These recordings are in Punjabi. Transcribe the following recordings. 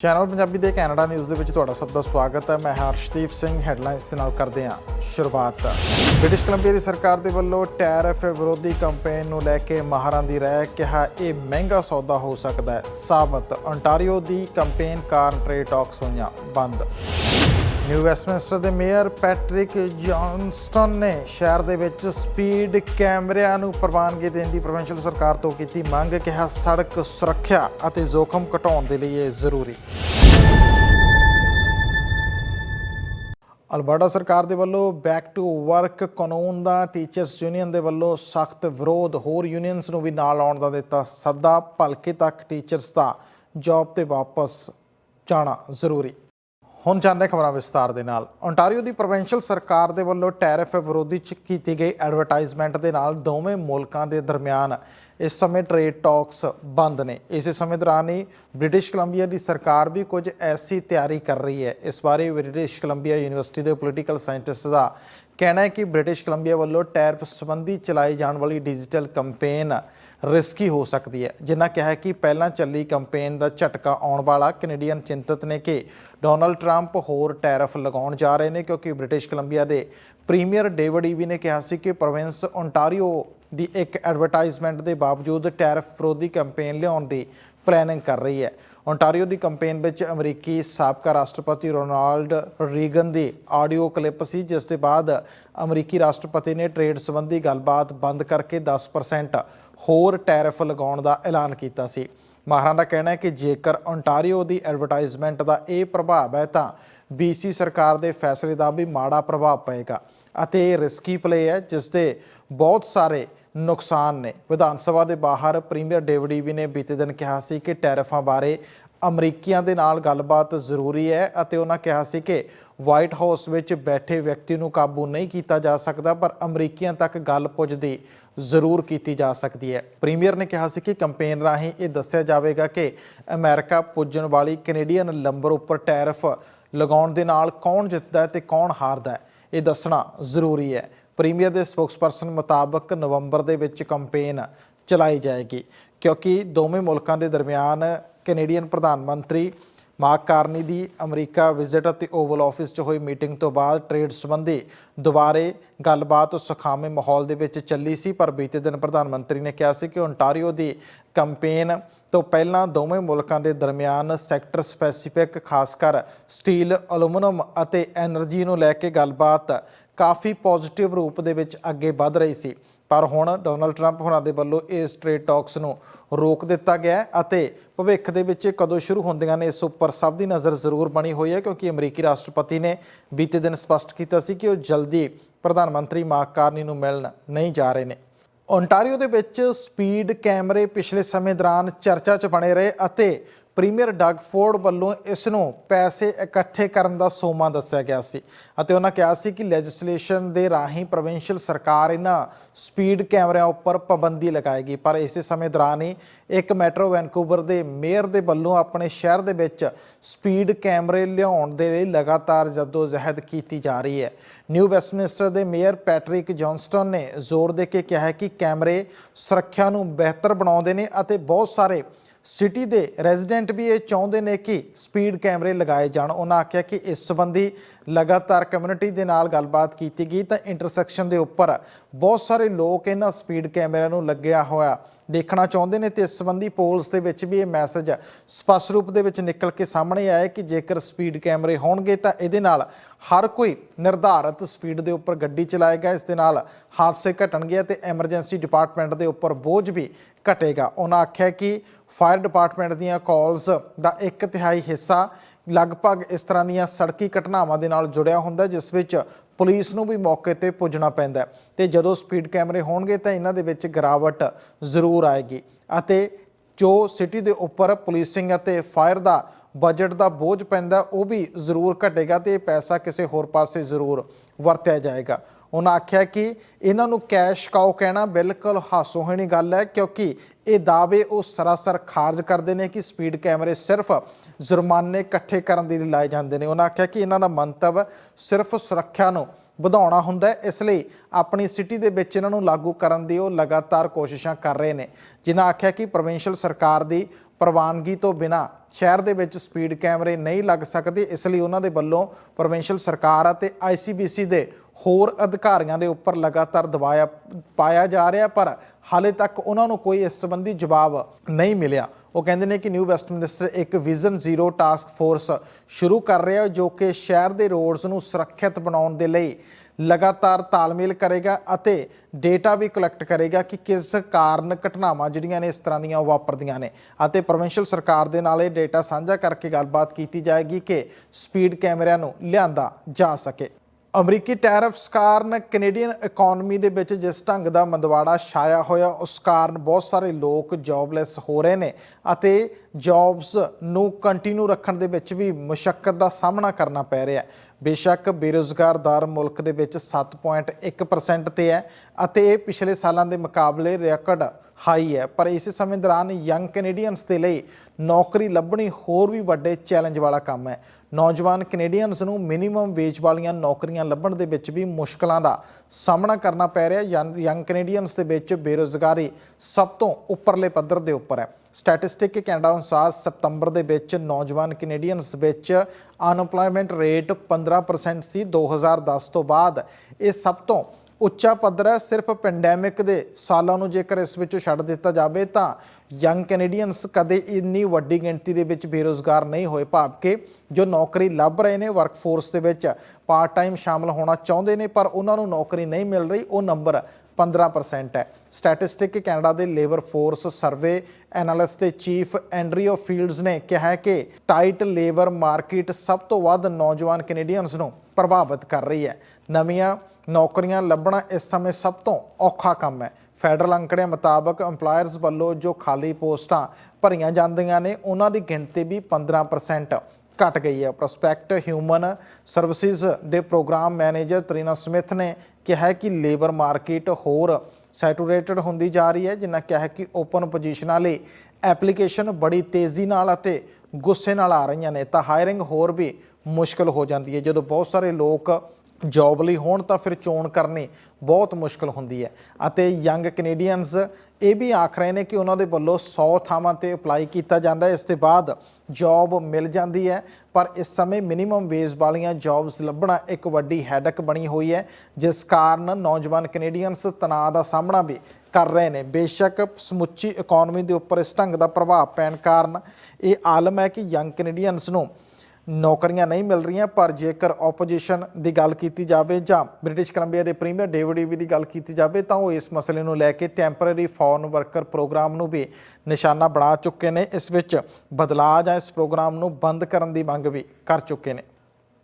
ਚੈਨਲ ਪੰਜਾਬੀ ਦੇ ਕੈਨੇਡਾ ਨਿਊਜ਼ ਦੇ ਵਿੱਚ ਤੁਹਾਡਾ ਸਭ ਦਾ ਸਵਾਗਤ ਹੈ। ਮੈਂ ਹਰਸ਼ਦੀਪ ਸਿੰਘ ਹੈਡਲਾਈਨਸ ਦੇ ਨਾਲ ਕਰਦੇ ਹਾਂ ਸ਼ੁਰੂਆਤ। ਬ੍ਰਿਟਿਸ਼ ਕੋਲੰਬੀਆ ਦੀ ਸਰਕਾਰ ਦੇ ਵੱਲੋਂ ਟੈਰਿਫ ਵਿਰੋਧੀ ਕੈਂਪੇਨ ਨੂੰ ਲੈ ਕੇ ਮਾਹਰਾਂ ਦੀ ਰਾਏ ਕਿਹਾ, ਇਹ ਮਹਿੰਗਾ ਸੌਦਾ ਹੋ ਸਕਦਾ ਹੈ। ਸਾਬਤ ਓਨਟਾਰੀਓ ਦੀ ਕੈਂਪੇਨ ਕਾਰਨ ਟ੍ਰੇਡ ਟਾਕਸ ਹੋਈਆਂ ਬੰਦ। ਨਿਊ ਵੈਸਟਮਿੰਸਟਰ ਦੇ ਮੇਅਰ ਪੈਟਰਿਕ ਜੌਨਸਟਨ ਨੇ ਸ਼ਹਿਰ ਦੇ ਵਿੱਚ ਸਪੀਡ ਕੈਮਰਿਆਂ ਨੂੰ ਪ੍ਰਵਾਨਗੀ ਦੇਣ ਦੀ ਪ੍ਰੋਵਿੰਸ਼ੀਅਲ ਸਰਕਾਰ ਤੋਂ ਕੀਤੀ ਮੰਗ, ਕਿਹਾ ਸੜਕ ਸੁਰੱਖਿਆ ਅਤੇ ਜ਼ੋਖਮ ਘਟਾਉਣ ਦੇ ਲਈ ਇਹ ਜ਼ਰੂਰੀ। ਅਲਬਰਟਾ ਸਰਕਾਰ ਦੇ ਵੱਲੋਂ ਬੈਕ ਟੂ ਵਰਕ ਕਾਨੂੰਨ ਦਾ, ਟੀਚਰਸ ਯੂਨੀਅਨ ਦੇ ਵੱਲੋਂ ਸਖਤ ਵਿਰੋਧ, ਹੋਰ ਯੂਨੀਅਨਸ ਨੂੰ ਵੀ ਨਾਲ ਆਉਣ ਦਾ ਦਿੱਤਾ ਸੱਦਾ, ਭਲਕੇ ਤੱਕ ਟੀਚਰਸ ਦਾ ਜੌਬ ਤੇ ਵਾਪਸ ਜਾਣਾ ਜ਼ਰੂਰੀ। ਹੁਣ ਜਾਂਦੇ ਖਬਰਾਂ ਵਿਸਤਾਰ ਦੇ ਨਾਲ। ਓਨਟਾਰੀਓ ਦੀ ਪ੍ਰੋਵਿੰਸ਼ੀਅਲ ਸਰਕਾਰ ਦੇ ਵੱਲੋਂ ਟੈਰਿਫ ਵਿਰੋਧੀ ਚ ਕੀਤੀ ਗਈ ਐਡਵਰਟਾਈਜ਼ਮੈਂਟ ਦੇ ਨਾਲ ਦੋਵੇਂ ਮੁਲਕਾਂ ਦੇ ਦਰਮਿਆਨ ਇਸ ਸਮੇਂ ਟ੍ਰੇਡ ਟਾਕਸ ਬੰਦ ਨੇ। ਇਸੇ ਸਮੇਂ ਦੌਰਾਨ ਹੀ ਬ੍ਰਿਟਿਸ਼ ਕੋਲੰਬੀਆ ਦੀ ਸਰਕਾਰ ਵੀ ਕੁਝ ਐਸੀ ਤਿਆਰੀ ਕਰ ਰਹੀ ਹੈ। ਇਸ ਬਾਰੇ ਬ੍ਰਿਟਿਸ਼ ਕੋਲੰਬੀਆ ਯੂਨੀਵਰਸਿਟੀ ਦੇ ਪੋਲੀਟੀਕਲ ਸਾਇੰਟਿਸਟ ਦਾ ਕਹਿਣਾ ਹੈ ਕਿ ਬ੍ਰਿਟਿਸ਼ ਕੋਲੰਬੀਆ ਵੱਲੋਂ ਟੈਰਿਫ ਸੰਬੰਧੀ ਚਲਾਈ ਜਾਣ ਵਾਲੀ ਡਿਜੀਟਲ ਕੈਂਪੇਨ ਰਿਸਕੀ ਹੋ ਸਕਦੀ ਹੈ। ਜਿਨ੍ਹਾਂ ਕਿਹਾ ਕਿ ਪਹਿਲਾਂ ਚੱਲੀ ਕੈਂਪੇਨ ਦਾ ਝਟਕਾ ਆਉਣ ਵਾਲਾ ਕੈਨੇਡੀਅਨ ਚਿੰਤਤ ਨੇ ਕਿ ਡੋਨਲਡ ਟਰੰਪ ਹੋਰ ਟੈਰਫ ਲਗਾਉਣ ਜਾ ਰਹੇ ਨੇ ਕਿਉਂਕਿ ਬ੍ਰਿਟਿਸ਼ ਕੋਲੰਬੀਆ ਦੇ ਪ੍ਰੀਮੀਅਰ ਡੇਵਿਡ ਈਵੀ ਨੇ ਕਿਹਾ ਸੀ ਕਿ ਪ੍ਰੋਵਿੰਸ ਓਨਟਾਰੀਓ ਦੀ ਇੱਕ ਐਡਵਰਟਾਈਜ਼ਮੈਂਟ ਦੇ ਬਾਵਜੂਦ ਟੈਰਫ ਵਿਰੋਧੀ ਕੈਂਪੇਨ ਲਿਆਉਣ ਦੀ ਪਲੈਨਿੰਗ ਕਰ ਰਹੀ ਹੈ। ਓਨਟਾਰੀਓ ਦੀ ਕੈਂਪੇਨ ਵਿੱਚ ਅਮਰੀਕੀ ਸਾਬਕਾ ਰਾਸ਼ਟਰਪਤੀ ਰੋਨਾਲਡ ਰੀਗਨ ਦੀ ਆਡੀਓ ਕਲਿੱਪ ਸੀ, ਜਿਸ ਦੇ ਬਾਅਦ ਅਮਰੀਕੀ ਰਾਸ਼ਟਰਪਤੀ ਨੇ ਟ੍ਰੇਡ ਸੰਬੰਧੀ ਗੱਲਬਾਤ ਬੰਦ ਕਰਕੇ 10% ਹੋਰ ਟੈਰਿਫ ਲਗਾਉਣ ਦਾ ਐਲਾਨ ਕੀਤਾ ਸੀ। ਮਾਹਰਾਂ ਦਾ ਕਹਿਣਾ ਹੈ ਕਿ ਜੇਕਰ ਓਨਟਾਰੀਓ ਦੀ ਐਡਵਰਟਾਈਜ਼ਮੈਂਟ ਦਾ ਇਹ ਪ੍ਰਭਾਵ ਹੈ ਤਾਂ BC ਸਰਕਾਰ ਦੇ ਫੈਸਲੇ ਦਾ ਵੀ ਮਾੜਾ ਪ੍ਰਭਾਵ ਪਏਗਾ ਅਤੇ ਇਹ ਰਿਸਕੀ ਪਲੇ ਹੈ, ਜਿਸ ਦੇ ਬਹੁਤ ਸਾਰੇ ਨੁਕਸਾਨ ਨੇ। ਵਿਧਾਨ ਸਭਾ ਦੇ ਬਾਹਰ ਪ੍ਰੀਮੀਅਰ ਡੇਵਿਡ ਵੀ ਨੇ ਬੀਤੇ ਦਿਨ ਕਿਹਾ ਸੀ ਕਿ ਟੈਰਫਾਂ ਬਾਰੇ ਅਮਰੀਕੀਆਂ ਦੇ ਨਾਲ ਗੱਲਬਾਤ ਜ਼ਰੂਰੀ ਹੈ ਅਤੇ ਉਹਨਾਂ ਕਿਹਾ ਸੀ ਕਿ ਵਾਈਟ ਹਾਊਸ ਵਿੱਚ ਬੈਠੇ ਵਿਅਕਤੀ ਨੂੰ ਕਾਬੂ ਨਹੀਂ ਕੀਤਾ ਜਾ ਸਕਦਾ, ਪਰ ਅਮਰੀਕੀਆਂ ਤੱਕ ਗੱਲ ਪੁੱਜਦੀ ਜ਼ਰੂਰ ਕੀਤੀ ਜਾ ਸਕਦੀ ਹੈ। ਪ੍ਰੀਮੀਅਰ ਨੇ ਕਿਹਾ ਸੀ ਕਿ ਕੈਂਪੇਨ ਰਾਹੀਂ ਇਹ ਦੱਸਿਆ ਜਾਵੇਗਾ ਕਿ ਅਮਰੀਕਾ ਪੁੱਜਣ ਵਾਲੀ ਕੈਨੇਡੀਅਨ ਲੰਬਰ ਉੱਪਰ ਟੈਰਿਫ ਲਗਾਉਣ ਦੇ ਨਾਲ ਕੌਣ ਜਿੱਤਦਾ ਹੈ ਤੇ ਕੌਣ ਹਾਰਦਾ ਹੈ, ਇਹ ਦੱਸਣਾ ਜ਼ਰੂਰੀ ਹੈ। ਪ੍ਰੀਮੀਅਰ ਦੇ ਸਪੋਕਸਪਰਸਨ ਮੁਤਾਬਕ ਨਵੰਬਰ ਦੇ ਵਿੱਚ ਕੈਂਪੇਨ ਚਲਾਈ ਜਾਏਗੀ, ਕਿਉਂਕਿ ਦੋਵੇਂ ਮੁਲਕਾਂ ਦੇ ਦਰਮਿਆਨ ਕੈਨੇਡੀਅਨ ਪ੍ਰਧਾਨ ਮੰਤਰੀ ਮਾਰਕ ਕਾਰਨੀ ਦੀ ਅਮਰੀਕਾ ਵਿਜ਼ਿਟ ਅਤੇ ਓਵਲ ਆਫਿਸ 'ਚ ਹੋਈ ਮੀਟਿੰਗ ਤੋਂ ਬਾਅਦ ਟ੍ਰੇਡ ਸੰਬੰਧੀ ਦੁਬਾਰੇ ਗੱਲਬਾਤ ਸੁਖਾਵੇਂ ਮਾਹੌਲ ਦੇ ਵਿੱਚ ਚੱਲੀ ਸੀ, ਪਰ ਬੀਤੇ ਦਿਨ ਪ੍ਰਧਾਨ ਮੰਤਰੀ ਨੇ ਕਿਹਾ ਸੀ ਕਿ ਓਨਟਾਰੀਓ ਦੀ ਕੈਂਪੇਨ ਤੋਂ ਪਹਿਲਾਂ ਦੋਵੇਂ ਮੁਲਕਾਂ ਦੇ ਦਰਮਿਆਨ ਸੈਕਟਰ ਸਪੈਸੀਫਿਕ, ਖਾਸ ਕਰ ਸਟੀਲ ਐਲੂਮੀਨੀਅਮ ਅਤੇ ਐਨਰਜੀ ਨੂੰ ਲੈ ਕੇ ਗੱਲਬਾਤ ਕਾਫੀ ਪੋਜ਼ਿਟਿਵ ਰੂਪ ਦੇ ਵਿੱਚ ਅੱਗੇ ਵਧ ਰਹੀ ਸੀ। ਪਰ ਹੁਣ ਡੋਨਲਡ ਟਰੰਪ ਹੋਰਾਂ ਦੇ ਵੱਲੋਂ ਇਸ ਟ੍ਰੇਡ ਟਾਕਸ ਨੂੰ ਰੋਕ ਦਿੱਤਾ ਗਿਆ ਅਤੇ ਭਵਿੱਖ ਦੇ ਵਿੱਚ ਇਹ ਕਦੋਂ ਸ਼ੁਰੂ ਹੁੰਦੀਆਂ ਨੇ ਇਸ ਉੱਪਰ ਸਭ ਦੀ ਨਜ਼ਰ ਜ਼ਰੂਰ ਬਣੀ ਹੋਈ ਹੈ ਕਿਉਂਕਿ ਅਮਰੀਕੀ ਰਾਸ਼ਟਰਪਤੀ ਨੇ ਬੀਤੇ ਦਿਨ ਸਪਸ਼ਟ ਕੀਤਾ ਸੀ ਕਿ ਉਹ ਜਲਦੀ ਪ੍ਰਧਾਨ ਮੰਤਰੀ ਮਾਰਕ ਕਾਰਨੀ ਨੂੰ ਮਿਲਣ ਨਹੀਂ ਜਾ ਰਹੇ ਨੇ। ਓਨਟਾਰੀਓ ਦੇ ਵਿੱਚ ਸਪੀਡ ਕੈਮਰੇ ਪਿਛਲੇ ਸਮੇਂ ਦੌਰਾਨ ਚਰਚਾ 'ਚ ਬਣੇ ਰਹੇ ਅਤੇ ਪ੍ਰੀਮੀਅਰ ਡਗ ਫੋਰਡ ਵੱਲੋਂ ਇਸ ਨੂੰ ਪੈਸੇ ਇਕੱਠੇ ਕਰਨ ਦਾ ਸੋਮਾ ਦੱਸਿਆ ਗਿਆ ਸੀ ਅਤੇ ਉਹਨਾਂ ਕਿਹਾ ਸੀ ਕਿ ਲੈਜਿਸਲੇਸ਼ਨ ਦੇ ਰਾਹੀਂ ਪ੍ਰੋਵਿੰਸ਼ੀਅਲ ਸਰਕਾਰ ਇਹਨਾਂ ਸਪੀਡ ਕੈਮਰਿਆਂ ਉੱਪਰ ਪਾਬੰਦੀ ਲਗਾਏਗੀ, ਪਰ ਇਸੇ ਸਮੇਂ ਦੌਰਾਨ ਹੀ ਇੱਕ ਮੈਟਰੋ ਵੈਨਕੂਵਰ ਦੇ ਮੇਅਰ ਦੇ ਵੱਲੋਂ ਆਪਣੇ ਸ਼ਹਿਰ ਦੇ ਵਿੱਚ ਸਪੀਡ ਕੈਮਰੇ ਲਿਆਉਣ ਦੇ ਲਈ ਲਗਾਤਾਰ ਜਦੋਜਹਿਦ ਕੀਤੀ ਜਾ ਰਹੀ ਹੈ। ਨਿਊ ਵੈਸਟਮਿੰਸਟਰ ਦੇ ਮੇਅਰ ਪੈਟਰਿਕ ਜੌਨਸਟਨ ਨੇ ਜ਼ੋਰ ਦੇ ਕੇ ਕਿਹਾ ਹੈ ਕਿ ਕੈਮਰੇ ਸੁਰੱਖਿਆ ਨੂੰ ਬਿਹਤਰ ਬਣਾਉਂਦੇ ਨੇ ਅਤੇ ਬਹੁਤ ਸਾਰੇ ਸਿਟੀ ਦੇ ਰੈਜ਼ੀਡੈਂਟ ਵੀ ਇਹ ਚਾਹੁੰਦੇ ਨੇ ਕਿ ਸਪੀਡ ਕੈਮਰੇ ਲਗਾਏ ਜਾਣ। ਉਹਨਾਂ ਆਖਿਆ ਕਿ ਇਸ ਸੰਬੰਧੀ ਲਗਾਤਾਰ ਕਮਿਊਨਿਟੀ ਦੇ ਨਾਲ ਗੱਲਬਾਤ ਕੀਤੀ ਗਈ ਤਾਂ ਇੰਟਰਸੈਕਸ਼ਨ ਦੇ ਉੱਪਰ ਬਹੁਤ ਸਾਰੇ ਲੋਕ ਇਹਨਾਂ ਸਪੀਡ ਕੈਮਰਿਆਂ ਨੂੰ ਲੱਗਿਆ ਹੋਇਆ ਦੇਖਣਾ ਚਾਹੁੰਦੇ ਨੇ ਤੇ ਇਸ ਸੰਬੰਧੀ ਪੋਲਸ ਦੇ ਵਿੱਚ ਵੀ ਇਹ ਮੈਸੇਜ ਸਪਸ਼ਟ ਰੂਪ ਦੇ ਵਿੱਚ ਨਿਕਲ ਕੇ ਸਾਹਮਣੇ ਆਇਆ ਕਿ ਜੇਕਰ ਸਪੀਡ ਕੈਮਰੇ ਹੋਣਗੇ ਤਾਂ ਇਹਦੇ ਨਾਲ ਹਰ ਕੋਈ ਨਿਰਧਾਰਤ ਸਪੀਡ ਦੇ ਉੱਪਰ ਗੱਡੀ ਚਲਾਏਗਾ, ਇਸ ਦੇ ਨਾਲ ਹਾਦਸੇ ਘਟਣਗੇ ਤੇ ਐਮਰਜੈਂਸੀ ਡਿਪਾਰਟਮੈਂਟ ਦੇ ਉੱਪਰ ਬੋਝ ਵੀ ਘਟੇਗਾ। ਉਹਨਾਂ ਆਖਿਆ ਕਿ ਫਾਇਰ ਡਿਪਾਰਟਮੈਂਟ ਦੀਆਂ ਕਾਲਸ ਦਾ ਇੱਕ ਤਿਹਾਈ ਹਿੱਸਾ ਲਗਭਗ ਇਸ ਤਰ੍ਹਾਂ ਦੀਆਂ ਸੜਕੀ ਘਟਨਾਵਾਂ ਦੇ ਨਾਲ ਜੁੜਿਆ ਹੁੰਦਾ, ਜਿਸ ਵਿੱਚ ਪੁਲਿਸ ਨੂੰ ਵੀ ਮੌਕੇ ਤੇ ਪੁੱਜਣਾ ਪੈਂਦਾ ਹੈ। ਤੇ ਜਦੋਂ ਸਪੀਡ ਕੈਮਰੇ ਹੋਣਗੇ ਤਾਂ ਇਹਨਾਂ ਦੇ ਵਿੱਚ ਗਿਰਾਵਟ ਜ਼ਰੂਰ ਆਏਗੀ। ਅਤੇ ਜੋ ਸਿਟੀ ਦੇ ਉੱਪਰ ਪੁਲਿਸਿੰਗ ਅਤੇ ਫਾਇਰ ਦਾ ਬਜਟ ਦਾ ਬੋਝ ਪੈਂਦਾ, ਉਹ ਵੀ ਜ਼ਰੂਰ ਘਟੇਗਾ ਤੇ ਇਹ ਪੈਸਾ ਕਿਸੇ ਹੋਰ ਪਾਸੇ ਜ਼ਰੂਰ ਵਰਤਿਆ ਜਾਏਗਾ। ਉਹਨਾਂ ਆਖਿਆ ਕਿ ਇਹਨਾਂ ਨੂੰ ਕੈਸ਼ ਕਾਓ ਕਹਿਣਾ ਬਿਲਕੁਲ ਹਾਸੋਹੀਣੀ ਗੱਲ ਹੈ, ਕਿਉਂਕਿ ਇਹ ਦਾਅਵੇ ਉਹ ਸਰਾਸਰ ਖਾਰਜ ਕਰਦੇ ਨੇ ਕਿ ਸਪੀਡ ਕੈਮਰੇ ਸਿਰਫ ਜੁਰਮਾਨੇ ਇਕੱਠੇ ਕਰਨ ਦੇ ਲਈ ਲਾਏ ਜਾਂਦੇ ਨੇ। ਉਹਨਾਂ ਆਖਿਆ ਕਿ ਇਹਨਾਂ ਦਾ ਮੰਤਵ ਸਿਰਫ ਸੁਰੱਖਿਆ ਨੂੰ ਵਧਾਉਣਾ ਹੁੰਦਾ ਹੈ, ਇਸ ਲਈ ਆਪਣੀ ਸਿਟੀ ਦੇ ਵਿੱਚ ਇਹਨਾਂ ਨੂੰ ਲਾਗੂ ਕਰਨ ਦੀ ਉਹ ਲਗਾਤਾਰ ਕੋਸ਼ਿਸ਼ਾਂ ਕਰ ਰਹੇ ਨੇ। ਜਿਨ੍ਹਾਂ ਆਖਿਆ ਕਿ ਪ੍ਰੋਵਿੰਸ਼ੀਅਲ ਸਰਕਾਰ ਦੀ ਪ੍ਰਵਾਨਗੀ ਤੋਂ ਬਿਨਾ ਸ਼ਹਿਰ ਦੇ ਵਿੱਚ ਸਪੀਡ ਕੈਮਰੇ ਨਹੀਂ ਲੱਗ ਸਕਦੇ, ਇਸ ਲਈ ਉਹਨਾਂ ਦੇ ਵੱਲੋਂ ਪ੍ਰੋਵਿੰਸ਼ੀਅਲ ਸਰਕਾਰ ਅਤੇ ਆਈਸੀਬੀਸੀ ਦੇ ਹੋਰ ਅਧਿਕਾਰੀਆਂ ਦੇ ਉੱਪਰ ਲਗਾਤਾਰ ਦਬਾਇਆ, ਪਾਇਆ ਜਾ ਰਿਹਾ, ਪਰ ਹਾਲੇ ਤੱਕ ਉਹਨਾਂ ਨੂੰ ਕੋਈ ਇਸ ਸੰਬੰਧੀ ਜਵਾਬ ਨਹੀਂ ਮਿਲਿਆ। ਉਹ ਕਹਿੰਦੇ ਨੇ ਕਿ ਨਿਊ ਵੈਸਟਮਿਨਸਟਰ ਇੱਕ ਵਿਜ਼ਨ ਜ਼ੀਰੋ ਟਾਸਕ ਫੋਰਸ ਸ਼ੁਰੂ ਕਰ ਰਿਹਾ ਹੈ, ਜੋ ਕਿ ਸ਼ਹਿਰ ਦੇ ਰੋਡਸ ਨੂੰ ਸੁਰੱਖਿਅਤ ਬਣਾਉਣ ਦੇ ਲਈ ਲਗਾਤਾਰ ਤਾਲਮੇਲ ਕਰੇਗਾ ਅਤੇ ਡੇਟਾ ਵੀ ਕਲੈਕਟ ਕਰੇਗਾ ਕਿ ਕਿਸ ਕਾਰਨ ਘਟਨਾਵਾਂ ਜਿਹੜੀਆਂ ਨੇ ਇਸ ਤਰ੍ਹਾਂ ਦੀਆਂ ਉਹ ਵਾਪਰਦੀਆਂ ਨੇ। ਅਤੇ ਪ੍ਰੋਵਿੰਸ਼ੀਅਲ ਸਰਕਾਰ ਦੇ ਨਾਲ ਇਹ ਡੇਟਾ ਸਾਂਝਾ ਕਰਕੇ ਗੱਲਬਾਤ ਕੀਤੀ ਜਾਏਗੀ ਕਿ ਸਪੀਡ ਕੈਮਰਿਆਂ ਨੂੰ ਲਿਆਂਦਾ ਜਾ ਸਕੇ। ਅਮਰੀਕੀ ਟੈਰਿਫਸ ਕਾਰਨ ਕੈਨੇਡੀਅਨ ਇਕਨੋਮੀ ਦੇ ਵਿੱਚ ਜਿਸ ਢੰਗ ਦਾ ਮੰਦਵਾੜਾ ਛਾਇਆ ਹੋਇਆ, ਉਸ ਕਾਰਨ ਬਹੁਤ ਸਾਰੇ ਲੋਕ ਜੌਬਲੈਸ ਹੋ ਰਹੇ ਨੇ ਅਤੇ ਜੌਬਸ ਨੂੰ ਕੰਟੀਨਿਊ ਰੱਖਣ ਦੇ ਵਿੱਚ ਵੀ ਮੁਸ਼ਕਲ ਦਾ ਸਾਹਮਣਾ ਕਰਨਾ ਪੈ ਰਿਹਾ ਹੈ। ਬੇਸ਼ੱਕ ਬੇਰੁਜ਼ਗਾਰ ਦਰ ਮੁਲਕ ਦੇ ਵਿੱਚ 7.1% ਤੇ ਹੈ ਅਤੇ ਇਹ ਪਿਛਲੇ ਸਾਲਾਂ ਦੇ ਮੁਕਾਬਲੇ ਰਿਕਾਰਡ ਹਾਈ ਹੈ। ਪਰ ਇਸੇ ਸਮੇਂ ਦੌਰਾਨ ਯੰਗ ਕੈਨੇਡੀਅਨਸ ਦੇ ਲਈ ਨੌਕਰੀ ਲੱਭਣੀ ਹੋਰ ਵੀ ਵੱਡੇ ਚੈਲੰਜ ਵਾਲਾ ਕੰਮ ਹੈ। ਨੌਜਵਾਨ ਕੈਨੇਡੀਅਨਸ ਨੂੰ ਮਿਨੀਮਮ ਵੇਜ ਵਾਲੀਆਂ ਨੌਕਰੀਆਂ ਲੱਭਣ ਦੇ ਵਿੱਚ ਵੀ ਮੁਸ਼ਕਲਾਂ ਦਾ ਸਾਹਮਣਾ ਕਰਨਾ ਪੈ ਰਿਹਾ। ਯੰਗ ਯੰਗ ਕੈਨੇਡੀਅਨਸ ਦੇ ਵਿੱਚ ਬੇਰੁਜ਼ਗਾਰੀ ਸਭ ਤੋਂ ਉੱਪਰਲੇ ਪੱਧਰ ਦੇ ਉੱਪਰ ਹੈ। ਸਟੈਟਿਸਟਿਕ ਕੈਨੇਡਾ ਅਨੁਸਾਰ ਸਤੰਬਰ ਦੇ ਵਿੱਚ ਨੌਜਵਾਨ ਕੈਨੇਡੀਅਨਸ ਵਿੱਚ ਅਨਪਲਾਇਮੈਂਟ ਰੇਟ 15% ਸੀ। 2010 ਤੋਂ ਬਾਅਦ ਇਹ ਸਭ ਤੋਂ ਉੱਚਾ ਪੱਧਰ ਹੈ, ਸਿਰਫ ਪੈਂਡੈਮਿਕ ਦੇ ਸਾਲਾਂ ਨੂੰ ਜੇਕਰ ਇਸ ਵਿੱਚੋਂ ਛੱਡ ਦਿੱਤਾ ਜਾਵੇ ਤਾਂ ਯੰਗ ਕੈਨੇਡੀਅਨਸ ਕਦੇ ਇੰਨੀ ਵੱਡੀ ਗਿਣਤੀ ਦੇ ਵਿੱਚ ਬੇਰੁਜ਼ਗਾਰ ਨਹੀਂ ਹੋਏ, ਭਾਵ ਕਿ ਜੋ ਨੌਕਰੀ ਲੱਭ ਰਹੇ ਨੇ ਵਰਕਫੋਰਸ ਦੇ ਵਿੱਚ ਪਾਰਟ ਟਾਈਮ ਸ਼ਾਮਲ ਹੋਣਾ ਚਾਹੁੰਦੇ ਨੇ, ਪਰ ਉਹਨਾਂ ਨੂੰ ਨੌਕਰੀ ਨਹੀਂ ਮਿਲ ਰਹੀ, ਉਹ ਨੰਬਰ 15% ਹੈ। ਸਟੈਟਿਸਟਿਕ ਕੈਨੇਡਾ ਦੇ ਲੇਬਰ ਫੋਰਸ ਸਰਵੇ ਐਨਾਲਿਸਟ ਤੇ ਚੀਫ ਐਂਡਰੀਓ ਫੀਲਡਸ ਨੇ ਕਿਹਾ ਹੈ ਕਿ ਟਾਈਟ ਲੇਬਰ ਮਾਰਕੀਟ ਸਭ ਤੋਂ ਵੱਧ ਨੌਜਵਾਨ ਕੈਨੇਡੀਅਨਸ ਨੂੰ ਪ੍ਰਭਾਵਿਤ ਕਰ ਰਹੀ ਹੈ। ਨਵੀਆਂ ਨੌਕਰੀਆਂ ਲੱਭਣਾ ਇਸ ਸਮੇਂ ਸਭ ਤੋਂ ਔਖਾ ਕੰਮ ਹੈ। ਫੈਡਰਲ ਅੰਕੜਿਆਂ ਮੁਤਾਬਕ EMPLOYERS ਵੱਲੋਂ ਜੋ ਖਾਲੀ ਪੋਸਟਾਂ ਭਰੀਆਂ ਜਾਂਦੀਆਂ ਨੇ, ਉਹਨਾਂ ਦੀ ਗਿਣਤੀ ਵੀ 15% ਘਟ ਗਈ ਹੈ। ਪ੍ਰੋਸਪੈਕਟ ਹਿਊਮਨ ਸਰਵਿਸਿਜ਼ ਦੇ ਪ੍ਰੋਗਰਾਮ ਮੈਨੇਜਰ ਤਰੀਨਾ ਸਮਿਥ ਨੇ ਕਿਹਾ ਕਿ ਲੇਬਰ ਮਾਰਕੀਟ ਹੋਰ ਸੈਟੂਰੇਟਡ ਹੁੰਦੀ ਜਾ ਰਹੀ ਹੈ ਜਿਨ੍ਹਾਂ ਕਿਹਾ ਕਿ ਓਪਨ ਪੋਜੀਸ਼ਨਾਂ ਲਈ ਐਪਲੀਕੇਸ਼ਨ ਬੜੀ ਤੇਜ਼ੀ ਨਾਲ ਅਤੇ ਗੁੱਸੇ ਨਾਲ ਆ ਰਹੀਆਂ ਨੇ। ਤਾਂ ਹਾਇਰਿੰਗ ਹੋਰ ਵੀ ਮੁਸ਼ਕਲ ਹੋ ਜਾਂਦੀ ਹੈ। ਜਦੋਂ ਬਹੁਤ ਸਾਰੇ ਲੋਕ ਜੌਬ ਲਈ ਹੋਣ ਤਾਂ ਫਿਰ ਚੋਣ ਕਰਨੀ ਬਹੁਤ ਮੁਸ਼ਕਲ ਹੁੰਦੀ ਹੈ। ਅਤੇ ਯੰਗ ਕੈਨੇਡੀਅਨਸ ਇਹ ਵੀ ਆਖ ਰਹੇ ਨੇ ਕਿ ਉਹਨਾਂ ਦੇ ਵੱਲੋਂ 100 ਥਾਵਾਂ ਤੇ ਅਪਲਾਈ ਕੀਤਾ ਜਾਂਦਾ ਹੈ। ਇਸ ਦੇ ਬਾਅਦ ਜੌਬ ਮਿਲ ਜਾਂਦੀ ਹੈ, ਪਰ ਇਸ ਸਮੇਂ ਮਿਨੀਮਮ ਵੇਜ ਵਾਲੀਆਂ ਜੌਬਸ ਲੱਭਣਾ ਇੱਕ ਵੱਡੀ ਹੈਡਕ ਬਣੀ ਹੋਈ ਹੈ, ਜਿਸ ਕਾਰਨ ਨੌਜਵਾਨ ਕੈਨੇਡੀਅਨਸ ਤਣਾਅ ਦਾ ਸਾਹਮਣਾ ਵੀ ਕਰ ਰਹੇ ਨੇ। ਬੇਸ਼ੱਕ ਸਮੁੱਚੀ ਇਕਨੋਮੀ ਦੇ ਉੱਪਰ ਇਸ ਢੰਗ ਦਾ ਪ੍ਰਭਾਵ ਪੈਣ ਕਾਰਨ ਇਹ ਆਲਮ ਹੈ ਕਿ ਯੰਗ ਕੈਨੇਡੀਅਨਸ ਨੂੰ ਨੌਕਰੀਆਂ ਨਹੀਂ ਮਿਲ ਰਹੀਆਂ, ਪਰ ਜੇਕਰ ਆਪੋਜੀਸ਼ਨ ਦੀ ਗੱਲ ਕੀਤੀ ਜਾਵੇ ਜਾਂ ਬ੍ਰਿਟਿਸ਼ ਕੋਲੰਬੀਆ ਦੇ ਪ੍ਰੀਮੀਅਰ ਡੇਵਿਡ ਈਵੀ ਦੀ ਗੱਲ ਕੀਤੀ ਜਾਵੇ, ਤਾਂ ਉਹ ਇਸ ਮਸਲੇ ਨੂੰ ਲੈ ਕੇ ਟੈਂਪਰੇਰੀ ਫੋਰਨ ਵਰਕਰ ਪ੍ਰੋਗਰਾਮ ਨੂੰ ਵੀ ਨਿਸ਼ਾਨਾ ਬਣਾ ਚੁੱਕੇ ਨੇ। ਇਸ ਵਿੱਚ ਬਦਲਾਅ ਜਾਂ ਇਸ ਪ੍ਰੋਗਰਾਮ ਨੂੰ ਬੰਦ ਕਰਨ ਦੀ ਮੰਗ ਵੀ ਕਰ ਚੁੱਕੇ ਨੇ।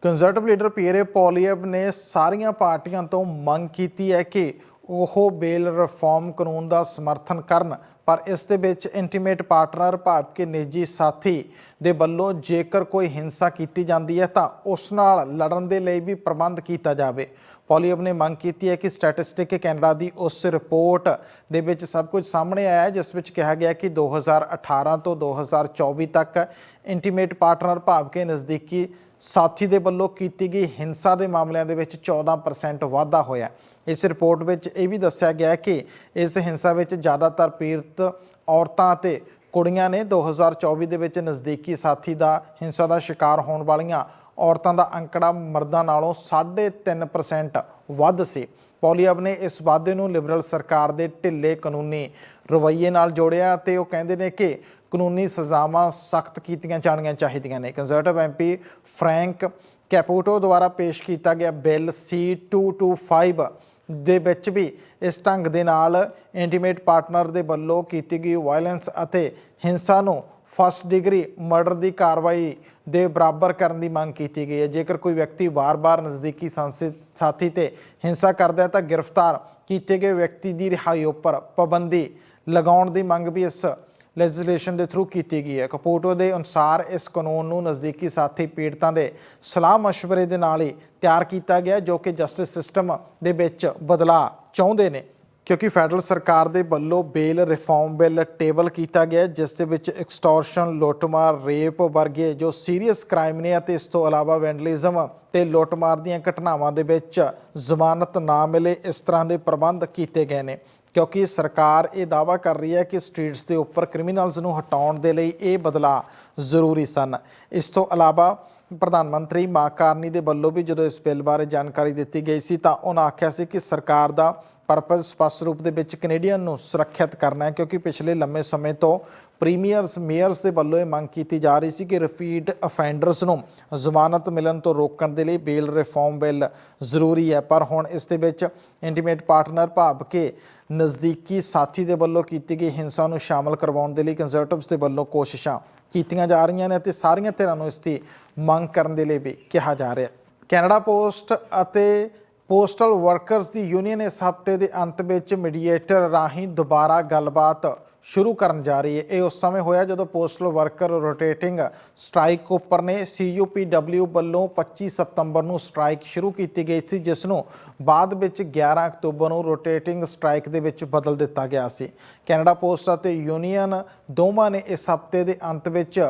ਕੰਜ਼ਰਵੇਟਿਵ ਲੀਡਰ ਪੀਰੇ ਪੋਲੀਅਬ ਨੇ ਸਾਰੀਆਂ ਪਾਰਟੀਆਂ ਤੋਂ ਮੰਗ ਕੀਤੀ ਹੈ ਕਿ ਉਹ ਬੇਲ ਰਿਫਾਰਮ ਕਾਨੂੰਨ ਦਾ ਸਮਰਥਨ ਕਰਨ। ਪਰ ਇਸ ਦੇ ਵਿੱਚ ਇੰਟੀਮੇਟ ਪਾਰਟਨਰ ਭਾਵ ਕਿ ਨਿੱਜੀ ਸਾਥੀ ਦੇ ਵੱਲੋਂ ਜੇਕਰ ਕੋਈ ਹਿੰਸਾ ਕੀਤੀ ਜਾਂਦੀ ਹੈ ਤਾਂ ਉਸ ਨਾਲ ਲੜਨ ਦੇ ਲਈ ਵੀ ਪ੍ਰਬੰਧ ਕੀਤਾ ਜਾਵੇ। ਪੋਲੀਅਬ ਨੇ ਮੰਗ ਕੀਤੀ ਹੈ ਕਿ ਸਟੈਟਿਸਟਿਕ ਕੈਨੇਡਾ ਦੀ ਉਸ ਰਿਪੋਰਟ ਦੇ ਵਿੱਚ ਸਭ ਕੁਝ ਸਾਹਮਣੇ ਆਇਆ, ਜਿਸ ਵਿੱਚ ਕਿਹਾ ਗਿਆ ਕਿ 2018 ਤੋਂ 2024 ਤੱਕ ਇੰਟੀਮੇਟ ਪਾਰਟਨਰ ਭਾਵ ਕਿ ਨਜ਼ਦੀਕੀ ਸਾਥੀ ਦੇ ਵੱਲੋਂ ਕੀਤੀ ਗਈ ਹਿੰਸਾ ਦੇ ਮਾਮਲਿਆਂ ਦੇ ਵਿੱਚ 14% ਵਾਧਾ ਹੋਇਆ। ਇਸ ਰਿਪੋਰਟ ਵਿੱਚ ਇਹ ਵੀ ਦੱਸਿਆ ਗਿਆ ਕਿ ਇਸ ਹਿੰਸਾ ਵਿੱਚ ਜ਼ਿਆਦਾਤਰ ਪੀੜਤ ਔਰਤਾਂ ਅਤੇ ਕੁੜੀਆਂ ਨੇ 2024 ਦੇ ਵਿੱਚ ਨਜ਼ਦੀਕੀ ਸਾਥੀ ਦਾ ਹਿੰਸਾ ਦਾ ਸ਼ਿਕਾਰ ਹੋਣ ਵਾਲੀਆਂ ਔਰਤਾਂ ਦਾ ਅੰਕੜਾ ਮਰਦਾਂ ਨਾਲੋਂ 3.5% ਵੱਧ ਸੀ। ਪੋਲੀਅਬ ਨੇ ਇਸ ਵਾਧੇ ਨੂੰ ਲਿਬਰਲ ਸਰਕਾਰ ਦੇ ਢਿੱਲੇ ਕਾਨੂੰਨੀ ਰਵੱਈਏ ਨਾਲ ਜੋੜਿਆ ਤੇ ਉਹ ਕਹਿੰਦੇ ਨੇ ਕਿ ਕਾਨੂੰਨੀ ਸਜ਼ਾਵਾਂ ਸਖਤ ਕੀਤੀਆਂ ਜਾਣੀਆਂ ਚਾਹੀਦੀਆਂ ਨੇ। ਕੰਜ਼ਰਵੇਟਿਵ ਐਮਪੀ ਫਰੈਂਕ ਕੈਪੂਟੋ ਦੁਆਰਾ ਪੇਸ਼ ਕੀਤਾ ਗਿਆ ਬਿੱਲ C225 ਦੇ ਵਿੱਚ ਵੀ ਇਸ ਢੰਗ ਦੇ ਨਾਲ ਇੰਟੀਮੇਟ ਪਾਰਟਨਰ ਦੇ ਵੱਲੋਂ ਕੀਤੀ ਗਈ ਵਾਇਲੈਂਸ ਅਤੇ ਹਿੰਸਾ ਨੂੰ ਫਸਟ ਡਿਗਰੀ ਮਰਡਰ ਦੀ ਕਾਰਵਾਈ ਦੇ ਬਰਾਬਰ ਕਰਨ ਦੀ ਮੰਗ ਕੀਤੀ ਗਈ ਹੈ। ਜੇਕਰ ਕੋਈ ਵਿਅਕਤੀ ਵਾਰ-ਵਾਰ ਨਜ਼ਦੀਕੀ ਸੰਸੀ- ਸਾਥੀ ਤੇ ਹਿੰਸਾ ਕਰਦਾ ਹੈ ਤਾਂ ਗ੍ਰਿਫਤਾਰ ਕੀਤੇ ਗਏ ਵਿਅਕਤੀ ਦੀ ਰਿਹਾਈ ਉੱਪਰ ਪਾਬੰਦੀ ਲਗਾਉਣ ਦੀ ਮੰਗ ਵੀ ਇਸ ਲੈਜਿਸਲੇਸ਼ਨ ਦੇ ਥਰੂ ਕੀਤੀ ਗਈ ਹੈ। ਕਪੂਟੋ ਦੇ ਅਨੁਸਾਰ ਇਸ ਕਾਨੂੰਨ ਨੂੰ ਨਜ਼ਦੀਕੀ ਸਾਥੀ ਪੀੜਤਾਂ ਦੇ ਸਲਾਹ مشਵਰੇ ਦੇ ਨਾਲ ਹੀ ਤਿਆਰ ਕੀਤਾ ਗਿਆ ਜੋ ਕਿ ਜਸਟਿਸ ਸਿਸਟਮ ਦੇ ਵਿੱਚ ਬਦਲਾਅ ਚਾਹੁੰਦੇ ਨੇ। ਕਿਉਂਕਿ ਫੈਡਰਲ ਸਰਕਾਰ ਦੇ ਵੱਲੋਂ ਬੇਲ ਰਿਫਾਰਮ ਬਿੱਲ ਟੇਬਲ ਕੀਤਾ ਗਿਆ ਜਿਸ ਦੇ ਵਿੱਚ ਐਕਸਟੋਰਸ਼ਨ ਲੁੱਟਮਾਰ ਰੇਪ ਵਰਗੇ ਜੋ ਸੀਰੀਅਸ ਕ੍ਰਾਈਮ ਨੇ ਅਤੇ ਇਸ ਤੋਂ ਇਲਾਵਾ ਵੈਂਡਲਿਜ਼ਮ ਤੇ ਲੁੱਟਮਾਰ ਦੀਆਂ ਘਟਨਾਵਾਂ ਦੇ ਵਿੱਚ ਜ਼ਮਾਨਤ ਨਾ ਮਿਲੇ ਇਸ ਤਰ੍ਹਾਂ ਦੇ ਪ੍ਰਬੰਧ ਕੀਤੇ ਗਏ ਨੇ। ਕਿਉਂਕਿ ਸਰਕਾਰ ਇਹ ਦਾਅਵਾ ਕਰ ਰਹੀ ਹੈ ਕਿ ਸਟਰੀਟਸ ਦੇ ਉੱਪਰ ਕ੍ਰਿਮੀਨਲਸ ਨੂੰ ਹਟਾਉਣ ਦੇ ਲਈ ਇਹ ਬਦਲਾਅ ਜ਼ਰੂਰੀ ਸਨ। ਇਸ ਤੋਂ ਇਲਾਵਾ ਪ੍ਰਧਾਨ ਮੰਤਰੀ ਮਾਂ ਕਾਰਨੀ ਦੇ ਵੱਲੋਂ ਵੀ ਜਦੋਂ ਇਸ ਬਿੱਲ ਬਾਰੇ ਜਾਣਕਾਰੀ ਦਿੱਤੀ ਗਈ ਸੀ ਤਾਂ ਉਹਨਾਂ ਆਖਿਆ ਸੀ ਕਿ ਸਰਕਾਰ ਦਾ ਪਰਪਸ ਸਪਸ਼ਟ ਰੂਪ ਦੇ ਵਿੱਚ ਕੈਨੇਡੀਅਨ ਨੂੰ ਸੁਰੱਖਿਅਤ ਕਰਨਾ ਹੈ ਕਿਉਂਕਿ ਪਿਛਲੇ ਲੰਮੇ ਸਮੇਂ ਤੋਂ ਪ੍ਰੀਮੀਅਰਸ, ਮੇਅਰਸ ਦੇ ਵੱਲੋਂ ਇਹ ਮੰਗ ਕੀਤੀ ਜਾ ਰਹੀ ਸੀ ਕਿ ਰਿਪੀਟ ਅਫੈਂਡਰਸ ਨੂੰ ਜ਼ਮਾਨਤ ਮਿਲਣ ਤੋਂ ਰੋਕਣ ਦੇ ਲਈ ਬੇਲ ਰਿਫਾਰਮ ਬਿੱਲ ਜ਼ਰੂਰੀ ਹੈ। ਪਰ ਹੁਣ ਇਸ ਦੇ ਵਿੱਚ ਇੰਟੀਮੇਟ ਪਾਰਟਨਰ ਭਾਵ ਕੇ ਨਜ਼ਦੀਕੀ ਸਾਥੀ ਦੇ ਵੱਲੋਂ ਕੀਤੀ ਗਈ ਹਿੰਸਾ ਨੂੰ ਸ਼ਾਮਲ ਕਰਵਾਉਣ ਦੇ ਲਈ ਕੰਜ਼ਰਵੇਟਿਵਸ ਦੇ ਵੱਲੋਂ ਕੋਸ਼ਿਸ਼ਾਂ ਕੀਤੀਆਂ ਜਾ ਰਹੀਆਂ ਨੇ ਅਤੇ ਸਾਰੀਆਂ ਧਿਰਾਂ ਨੂੰ ਇਸ ਦੀ ਮੰਗ ਕਰਨ ਦੇ ਲਈ ਵੀ ਕਿਹਾ ਜਾ ਰਿਹਾ ਹੈ। ਕੈਨੇਡਾ ਪੋਸਟ ਅਤੇ ਪੋਸਟਲ ਵਰਕਰਸ ਦੀ ਯੂਨੀਅਨ ਇਸ ਹਫ਼ਤੇ ਦੇ ਅੰਤ ਵਿੱਚ ਮੀਡੀਏਟਰ ਰਾਹੀਂ ਦੁਬਾਰਾ ਗੱਲਬਾਤ ਸ਼ੁਰੂ ਕਰਨ ਜਾ ਰਹੀ ਹੈ। ਇਹ ਉਸ ਸਮੇਂ ਹੋਇਆ ਜਦੋਂ ਪੋਸਟਲ ਵਰਕਰ ਰੋਟੇਟਿੰਗ ਸਟ੍ਰਾਈਕ ਉੱਪਰ ਨੇ CUPW ਵੱਲੋਂ 25 ਸਤੰਬਰ ਨੂੰ ਸਟ੍ਰਾਈਕ ਸ਼ੁਰੂ ਕੀਤੀ ਗਈ ਸੀ, ਜਿਸ ਨੂੰ ਬਾਅਦ ਵਿੱਚ 11 ਅਕਤੂਬਰ ਨੂੰ ਰੋਟੇਟਿੰਗ ਸਟ੍ਰਾਈਕ ਦੇ ਵਿੱਚ ਬਦਲ ਦਿੱਤਾ ਗਿਆ ਸੀ। ਕੈਨੇਡਾ ਪੋਸਟ ਅਤੇ ਯੂਨੀਅਨ ਦੋਵਾਂ ਨੇ ਇਸ ਹਫ਼ਤੇ ਦੇ ਅੰਤ ਵਿੱਚ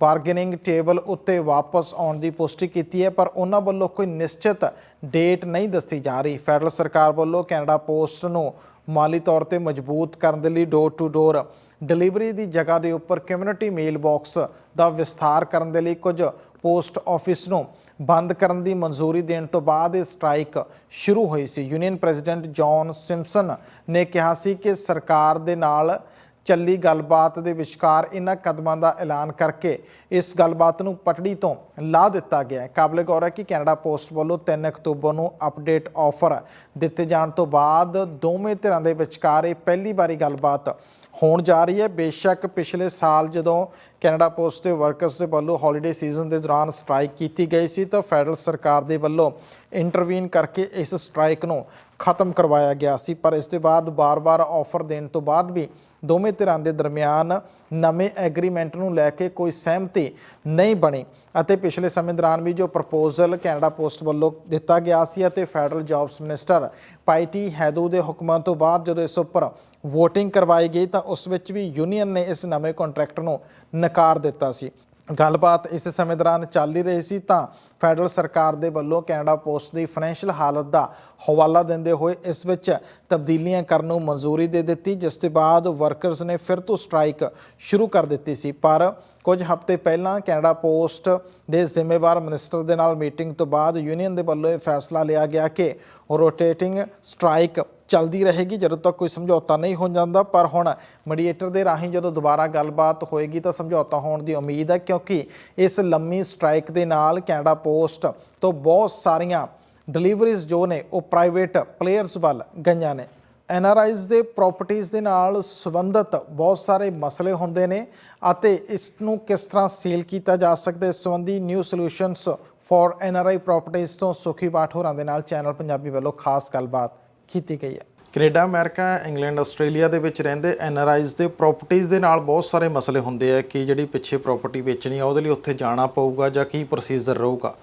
ਬਾਰਗੇਨਿੰਗ ਟੇਬਲ ਉੱਤੇ ਵਾਪਸ ਆਉਣ ਦੀ ਪੁਸ਼ਟੀ ਕੀਤੀ ਹੈ, ਪਰ ਉਹਨਾਂ ਵੱਲੋਂ ਕੋਈ ਨਿਸ਼ਚਿਤ ਡੇਟ ਨਹੀਂ ਦੱਸੀ ਜਾ ਰਹੀ। ਫੈਡਰਲ ਸਰਕਾਰ ਵੱਲੋਂ ਕੈਨੇਡਾ ਪੋਸਟ ਨੂੰ ਮਾਲੀ ਤੌਰ ਤੇ ਮਜ਼ਬੂਤ ਕਰਨ ਦੇ ਲਈ ਡੋਰ ਟੂ ਡੋਰ ਡਿਲੀਵਰੀ ਦੀ ਜਗ੍ਹਾ ਦੇ ਉੱਪਰ ਕਮਿਊਨਿਟੀ ਮੇਲ ਬਾਕਸ ਦਾ ਵਿਸਥਾਰ ਕਰਨ ਦੇ ਲਈ ਕੁਝ ਪੋਸਟ ਆਫਿਸ ਨੂੰ ਬੰਦ ਕਰਨ ਦੀ ਮਨਜ਼ੂਰੀ ਦੇਣ ਤੋਂ ਬਾਅਦ ਇਹ ਸਟ੍ਰਾਈਕ ਸ਼ੁਰੂ ਹੋਈ ਸੀ। ਯੂਨੀਅਨ ਪ੍ਰੈਜ਼ੀਡੈਂਟ ਜੌਨ ਸਿੰਪਸਨ ਨੇ ਕਿਹਾ ਸੀ ਕਿ ਸਰਕਾਰ ਦੇ ਨਾਲ ਚੱਲੀ ਗੱਲਬਾਤ ਦੇ ਵਿਚਕਾਰ ਇਹਨਾਂ ਕਦਮਾਂ ਦਾ ਐਲਾਨ ਕਰਕੇ ਇਸ ਗੱਲਬਾਤ ਨੂੰ ਪਟੜੀ ਤੋਂ ਲਾ ਦਿੱਤਾ ਗਿਆ ਹੈ। ਕਾਬਲੇ ਗੌਰ ਹੈ ਕਿ ਕੈਨੇਡਾ ਪੋਸਟ ਵੱਲੋਂ 3 ਅਕਤੂਬਰ ਨੂੰ ਅਪਡੇਟ ਆਫਰ ਦਿੱਤੇ ਜਾਣ ਤੋਂ ਬਾਅਦ ਦੋਵੇਂ ਧਿਰਾਂ ਦੇ ਵਿਚਕਾਰ ਇਹ ਪਹਿਲੀ ਵਾਰੀ ਗੱਲਬਾਤ ਹੋਣ ਜਾ ਰਹੀ ਹੈ। ਬੇਸ਼ੱਕ ਪਿਛਲੇ ਸਾਲ ਜਦੋਂ ਕੈਨੇਡਾ ਪੋਸਟ ਦੇ ਵਰਕਰਸ ਦੇ ਵੱਲੋਂ ਹੌਲੀਡੇ ਸੀਜ਼ਨ ਦੇ ਦੌਰਾਨ ਸਟ੍ਰਾਈਕ ਕੀਤੀ ਗਈ ਸੀ ਤਾਂ ਫੈਡਰਲ ਸਰਕਾਰ ਦੇ ਵੱਲੋਂ ਇੰਟਰਵੀਨ ਕਰਕੇ ਇਸ ਸਟ੍ਰਾਈਕ ਨੂੰ ਖਤਮ ਕਰਵਾਇਆ ਗਿਆ ਸੀ। ਪਰ ਇਸ ਦੇ ਬਾਅਦ ਬਾਰ-ਬਾਰ ਆਫਰ ਦੇਣ ਤੋਂ ਬਾਅਦ ਵੀ ਦੋਵੇਂ ਧਿਰਾਂ ਦੇ ਦਰਮਿਆਨ ਨਵੇਂ ਐਗਰੀਮੈਂਟ ਨੂੰ ਲੈ ਕੇ ਕੋਈ ਸਹਿਮਤੀ ਨਹੀਂ ਬਣੀ ਅਤੇ ਪਿਛਲੇ ਸਮੇਂ ਦੌਰਾਨ ਵੀ ਜੋ ਪ੍ਰਪੋਜ਼ਲ ਕੈਨੇਡਾ ਪੋਸਟ ਵੱਲੋਂ ਦਿੱਤਾ ਗਿਆ ਸੀ ਅਤੇ federal jobs minister Patty Hajdu ਦੇ ਹੁਕਮਾਂ ਤੋਂ ਬਾਅਦ ਜਦੋਂ ਇਸ ਉੱਪਰ ਵੋਟਿੰਗ ਕਰਵਾਈ ਗਈ ਤਾਂ ਉਸ ਵਿੱਚ ਵੀ ਯੂਨੀਅਨ ਨੇ ਇਸ ਨਵੇਂ ਕੰਟਰੈਕਟ ਨੂੰ ਨਕਾਰ ਦਿੱਤਾ ਸੀ। ਗੱਲਬਾਤ ਇਸ ਸਮੇਂ ਦੌਰਾਨ ਚੱਲ ਹੀ ਰਹੀ ਸੀ ਤਾਂ ਫੈਡਰਲ ਸਰਕਾਰ ਦੇ ਵੱਲੋਂ ਕੈਨੇਡਾ ਪੋਸਟ ਦੀ ਫਾਈਨੈਂਸ਼ੀਅਲ ਹਾਲਤ ਦਾ ਹਵਾਲਾ ਦਿੰਦੇ ਹੋਏ ਇਸ ਵਿੱਚ ਤਬਦੀਲੀਆਂ ਕਰਨ ਨੂੰ ਮਨਜ਼ੂਰੀ ਦੇ ਦਿੱਤੀ, ਜਿਸ ਤੋਂ ਬਾਅਦ ਵਰਕਰਸ ਨੇ ਫਿਰ ਤੋਂ ਸਟ੍ਰਾਈਕ ਸ਼ੁਰੂ ਕਰ ਦਿੱਤੀ ਸੀ। ਪਰ ਕੁਝ ਹਫ਼ਤੇ ਪਹਿਲਾਂ ਕੈਨੇਡਾ ਪੋਸਟ ਦੇ ਜ਼ਿੰਮੇਵਾਰ ਮਿਨਿਸਟਰ ਦੇ ਨਾਲ ਮੀਟਿੰਗ ਤੋਂ ਬਾਅਦ ਯੂਨੀਅਨ ਦੇ ਵੱਲੋਂ ਇਹ ਫੈਸਲਾ ਲਿਆ ਗਿਆ ਕਿ ਰੋਟੇਟਿੰਗ ਸਟ੍ਰਾਈਕ ਚੱਲਦੀ ਰਹੇਗੀ, ਜਦੋਂ ਤੱਕ ਕੋਈ ਸਮਝੌਤਾ ਨਹੀਂ ਹੋ ਜਾਂਦਾ। ਪਰ ਹੁਣ ਮੀਡੀਏਟਰ ਦੇ ਰਾਹੀਂ ਜਦੋਂ ਦੁਬਾਰਾ ਗੱਲਬਾਤ ਹੋਏਗੀ ਤਾਂ ਸਮਝੌਤਾ ਹੋਣ ਦੀ ਉਮੀਦ ਹੈ, ਕਿਉਂਕਿ ਇਸ ਲੰਮੀ ਸਟ੍ਰਾਈਕ ਦੇ ਨਾਲ ਕੈਨੇਡਾ ਪੋਸਟ ਤੋਂ ਬਹੁਤ ਸਾਰੀਆਂ ਡਿਲੀਵਰੀਜ਼ ਜੋ ਨੇ, ਉਹ ਪ੍ਰਾਈਵੇਟ ਪਲੇਅਰਸ ਵੱਲ ਗਈਆਂ ਨੇ। ਐਨਆਰਆਈਜ਼ ਦੇ ਪ੍ਰਾਪਰਟੀਆਂ ਦੇ ਨਾਲ ਸੰਬੰਧਿਤ ਬਹੁਤ ਸਾਰੇ ਮਸਲੇ ਹੁੰਦੇ ਨੇ ਅਤੇ ਇਸ ਨੂੰ ਕਿਸ ਤਰ੍ਹਾਂ ਸੀਲ ਕੀਤਾ ਜਾ ਸਕਦਾ ਇਸ ਸੰਬੰਧੀ ਨਿਊ ਸੋਲੂਸ਼ਨਸ ਫਾਰ ਐਨਆਰਆਈ ਪ੍ਰਾਪਰਟੀਆਂ ਤੋਂ ਸੁਖੀ ਬਾਠ ਹੋਰਾਂ ਦੇ ਨਾਲ, ਚੈਨਲ ਪੰਜਾਬੀ ਵੱਲੋਂ ਖਾਸ ਗੱਲਬਾਤ ਕੀਤੀ ਗਈ ਹੈ। ਕੈਨੇਡਾ ਅਮਰੀਕਾ ਇੰਗਲੈਂਡ ਆਸਟ੍ਰੇਲੀਆ ਦੇ ਵਿੱਚ ਰਹਿੰਦੇ ਐਨਆਰਆਈਜ਼ ਦੇ ਪ੍ਰਾਪਰਟੀਆਂ ਦੇ ਨਾਲ ਬਹੁਤ ਸਾਰੇ ਮਸਲੇ ਹੁੰਦੇ ਆ ਕਿ ਜਿਹੜੀ ਪਿੱਛੇ ਪ੍ਰਾਪਰਟੀ ਵੇਚਣੀ ਆ ਉਹਦੇ ਲਈ ਉੱਥੇ ਜਾਣਾ ਪਊਗਾ ਜਾਂ ਕੀ ਪ੍ਰੋਸੀਜਰ ਰਹੂਗਾ।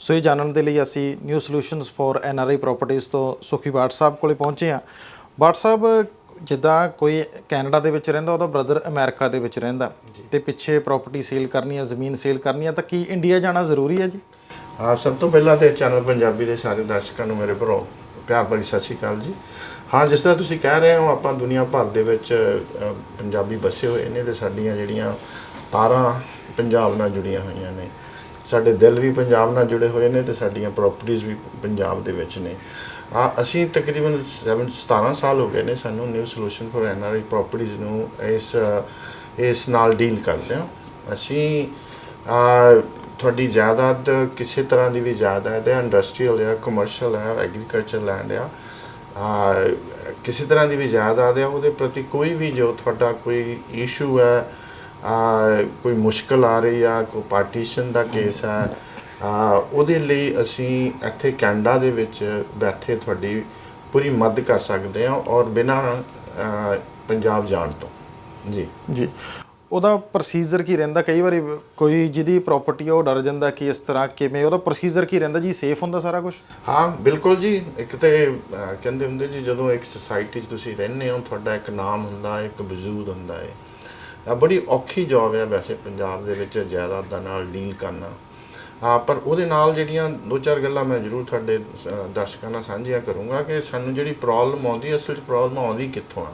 ਸੋ ਇਹ ਜਾਣਨ ਦੇ ਲਈ ਅਸੀਂ ਨਿਊ ਸੋਲੂਸ਼ਨਸ ਫਾਰ ਐਨਆਰਆਈ ਪ੍ਰਾਪਰਟੀਆਂ ਤੋਂ ਸੁਖੀ ਬਾਠ ਸਾਹਿਬ ਕੋਲੇ ਪਹੁੰਚੇ ਆ ਬਾਠ ਸਾਹਿਬ ਜਿੱਦਾਂ ਕੋਈ ਕੈਨੇਡਾ ਦੇ ਵਿੱਚ ਰਹਿੰਦਾ ਉਹਦਾ ਬ੍ਰਦਰ ਅਮਰੀਕਾ ਦੇ ਵਿੱਚ ਰਹਿੰਦਾ। ਤੇ ਪਿੱਛੇ ਪ੍ਰਾਪਰਟੀ ਸੇਲ ਕਰਨੀ ਆ ਜ਼ਮੀਨ ਸੇਲ ਕਰਨੀ ਆ ਤਾਂ ਕੀ ਇੰਡੀਆ ਜਾਣਾ ਜ਼ਰੂਰੀ ਹੈ ਜੀ? ਹਾਂ ਸਭ ਤੋਂ ਪਹਿਲਾਂ ਤੇ ਚੈਨਲ ਪੰਜਾਬੀ ਦੇ ਸਾਰੇ ਦਰਸ਼ਕਾਂ ਨੂੰ ਮੇਰੇ ਭਰੋ ਪਿਆਰ ਭਰੀ ਸਤਿ ਸ਼੍ਰੀ ਅਕਾਲ ਜੀ। ਹਾਂ ਜਿਸ ਤਰ੍ਹਾਂ ਤੁਸੀਂ ਕਹਿ ਰਹੇ ਹੋ ਆਪਾਂ ਦੁਨੀਆ ਭਰ ਦੇ ਵਿੱਚ ਅ, ਪੰਜਾਬੀ ਵਸੇ ਹੋਏ ਨੇ ਤੇ ਸਾਡੀਆਂ ਜਿਹੜੀਆਂ ਤਾਰਾਂ ਪੰਜਾਬ ਨਾਲ ਜੁੜੀਆਂ ਹੋਈਆਂ ਨੇ। ਸਾਡੇ ਦਿਲ ਵੀ ਪੰਜਾਬ ਨਾਲ ਜੁੜੇ ਹੋਏ ਨੇ ਤੇ ਸਾਡੀਆਂ ਪ੍ਰਾਪਰਟੀਆਂ ਵੀ ਪੰਜਾਬ ਦੇ ਵਿੱਚ ਨੇ। ਆ ਅਸੀਂ ਤਕਰੀਬਨ 7 17 ਸਾਲ ਹੋ ਗਏ ਨੇ ਸਾਨੂੰ ਨਿਊ ਸੋਲੂਸ਼ਨ ਫॉर ਐਨਆਰਆਈ ਪ੍ਰਾਪਰਟੀਆਂ ਨੂੰ ਇਸ ਇਸ ਨਾਲ ਡੀਲ ਕਰਦੇ ਹਾਂ। ਅਸੀਂ ਆ ਤੁਹਾਡੀ ਜਾਇਦਾਦ ਕਿਸੇ ਤਰ੍ਹਾਂ ਦੀ ਵੀ ਜਾਇਦਾਦ ਹੈ ਇੰਡਸਟਰੀਅਲ ਹੈ ਕਮਰਸ਼ੀਅਲ ਹੈ ਐਗਰੀਕਲਚਰ ਲੈਂਡ ਆ, ਕਿਸੇ ਤਰ੍ਹਾਂ ਦੀ ਵੀ ਜਾਇਦਾਦ ਹੈ, ਉਹਦੇ ਪ੍ਰਤੀ ਕੋਈ ਵੀ ਜੋ ਤੁਹਾਡਾ ਕੋਈ ਇਸ਼ੂ ਹੈ ਕੋਈ ਮੁਸ਼ਕਲ ਆ ਰਹੀ ਆ, ਕੋਈ ਪਾਰਟੀਸ਼ਨ ਦਾ ਕੇਸ ਹੈ, ਆ, ਉਹਦੇ ਲਈ ਅਸੀਂ ਇੱਥੇ ਕੈਨੇਡਾ ਦੇ ਵਿੱਚ ਬੈਠੇ ਤੁਹਾਡੀ ਪੂਰੀ ਮਦਦ ਕਰ ਸਕਦੇ ਹਾਂ ਔਰ ਬਿਨਾਂ ਪੰਜਾਬ ਜਾਣ ਤੋਂ। ਜੀ। ਜੀ। ਉਹਦਾ ਪ੍ਰੋਸੀਜਰ ਕੀ ਰਹਿੰਦਾ? ਕਈ ਵਾਰੀ ਕੋਈ ਜਿਹਦੀ ਪ੍ਰਾਪਰਟੀ ਆ ਉਹ ਡਰ ਜਾਂਦਾ ਕਿ ਇਸ ਤਰ੍ਹਾਂ ਕਿਵੇਂ ਉਹਦਾ ਪ੍ਰੋਸੀਜਰ ਕੀ ਰਹਿੰਦਾ ਜੀ? ਸੇਫ ਹੁੰਦਾ ਸਾਰਾ ਕੁਝ ਹਾਂ ਬਿਲਕੁਲ ਜੀ। ਇੱਕ ਤੇ ਅਹ, ਕਹਿੰਦੇ ਹੁੰਦੇ ਜੀ ਜਦੋਂ ਇੱਕ ਸੁਸਾਇਟੀ 'ਚ ਤੁਸੀਂ ਰਹਿੰਦੇ ਹੋ ਤੁਹਾਡਾ ਇੱਕ ਨਾਮ ਹੁੰਦਾ ਹੈ ਇੱਕ ਵਜੂਦ ਹੁੰਦਾ ਹੈ। ਆ ਬੜੀ ਔਖੀ ਜੌਬ ਹੈ ਵੈਸੇ ਪੰਜਾਬ ਦੇ ਵਿੱਚ ਜਾਇਦਾਦਾਂ ਨਾਲ ਡੀਲ ਕਰਨਾ। ਹਾਂ ਪਰ ਉਹਦੇ ਨਾਲ ਜਿਹੜੀਆਂ ਦੋ ਚਾਰ ਗੱਲਾਂ ਮੈਂ ਜ਼ਰੂਰ ਤੁਹਾਡੇ ਅ, ਦਰਸ਼ਕਾਂ ਨਾਲ ਸਾਂਝੀਆਂ ਕਰੂੰਗਾ ਕਿ ਸਾਨੂੰ ਜਿਹੜੀ ਪ੍ਰੋਬਲਮ ਆਉਂਦੀ ਅਸਲ 'ਚ ਪ੍ਰੋਬਲਮ ਆਉਂਦੀ ਕਿੱਥੋਂ ਆ?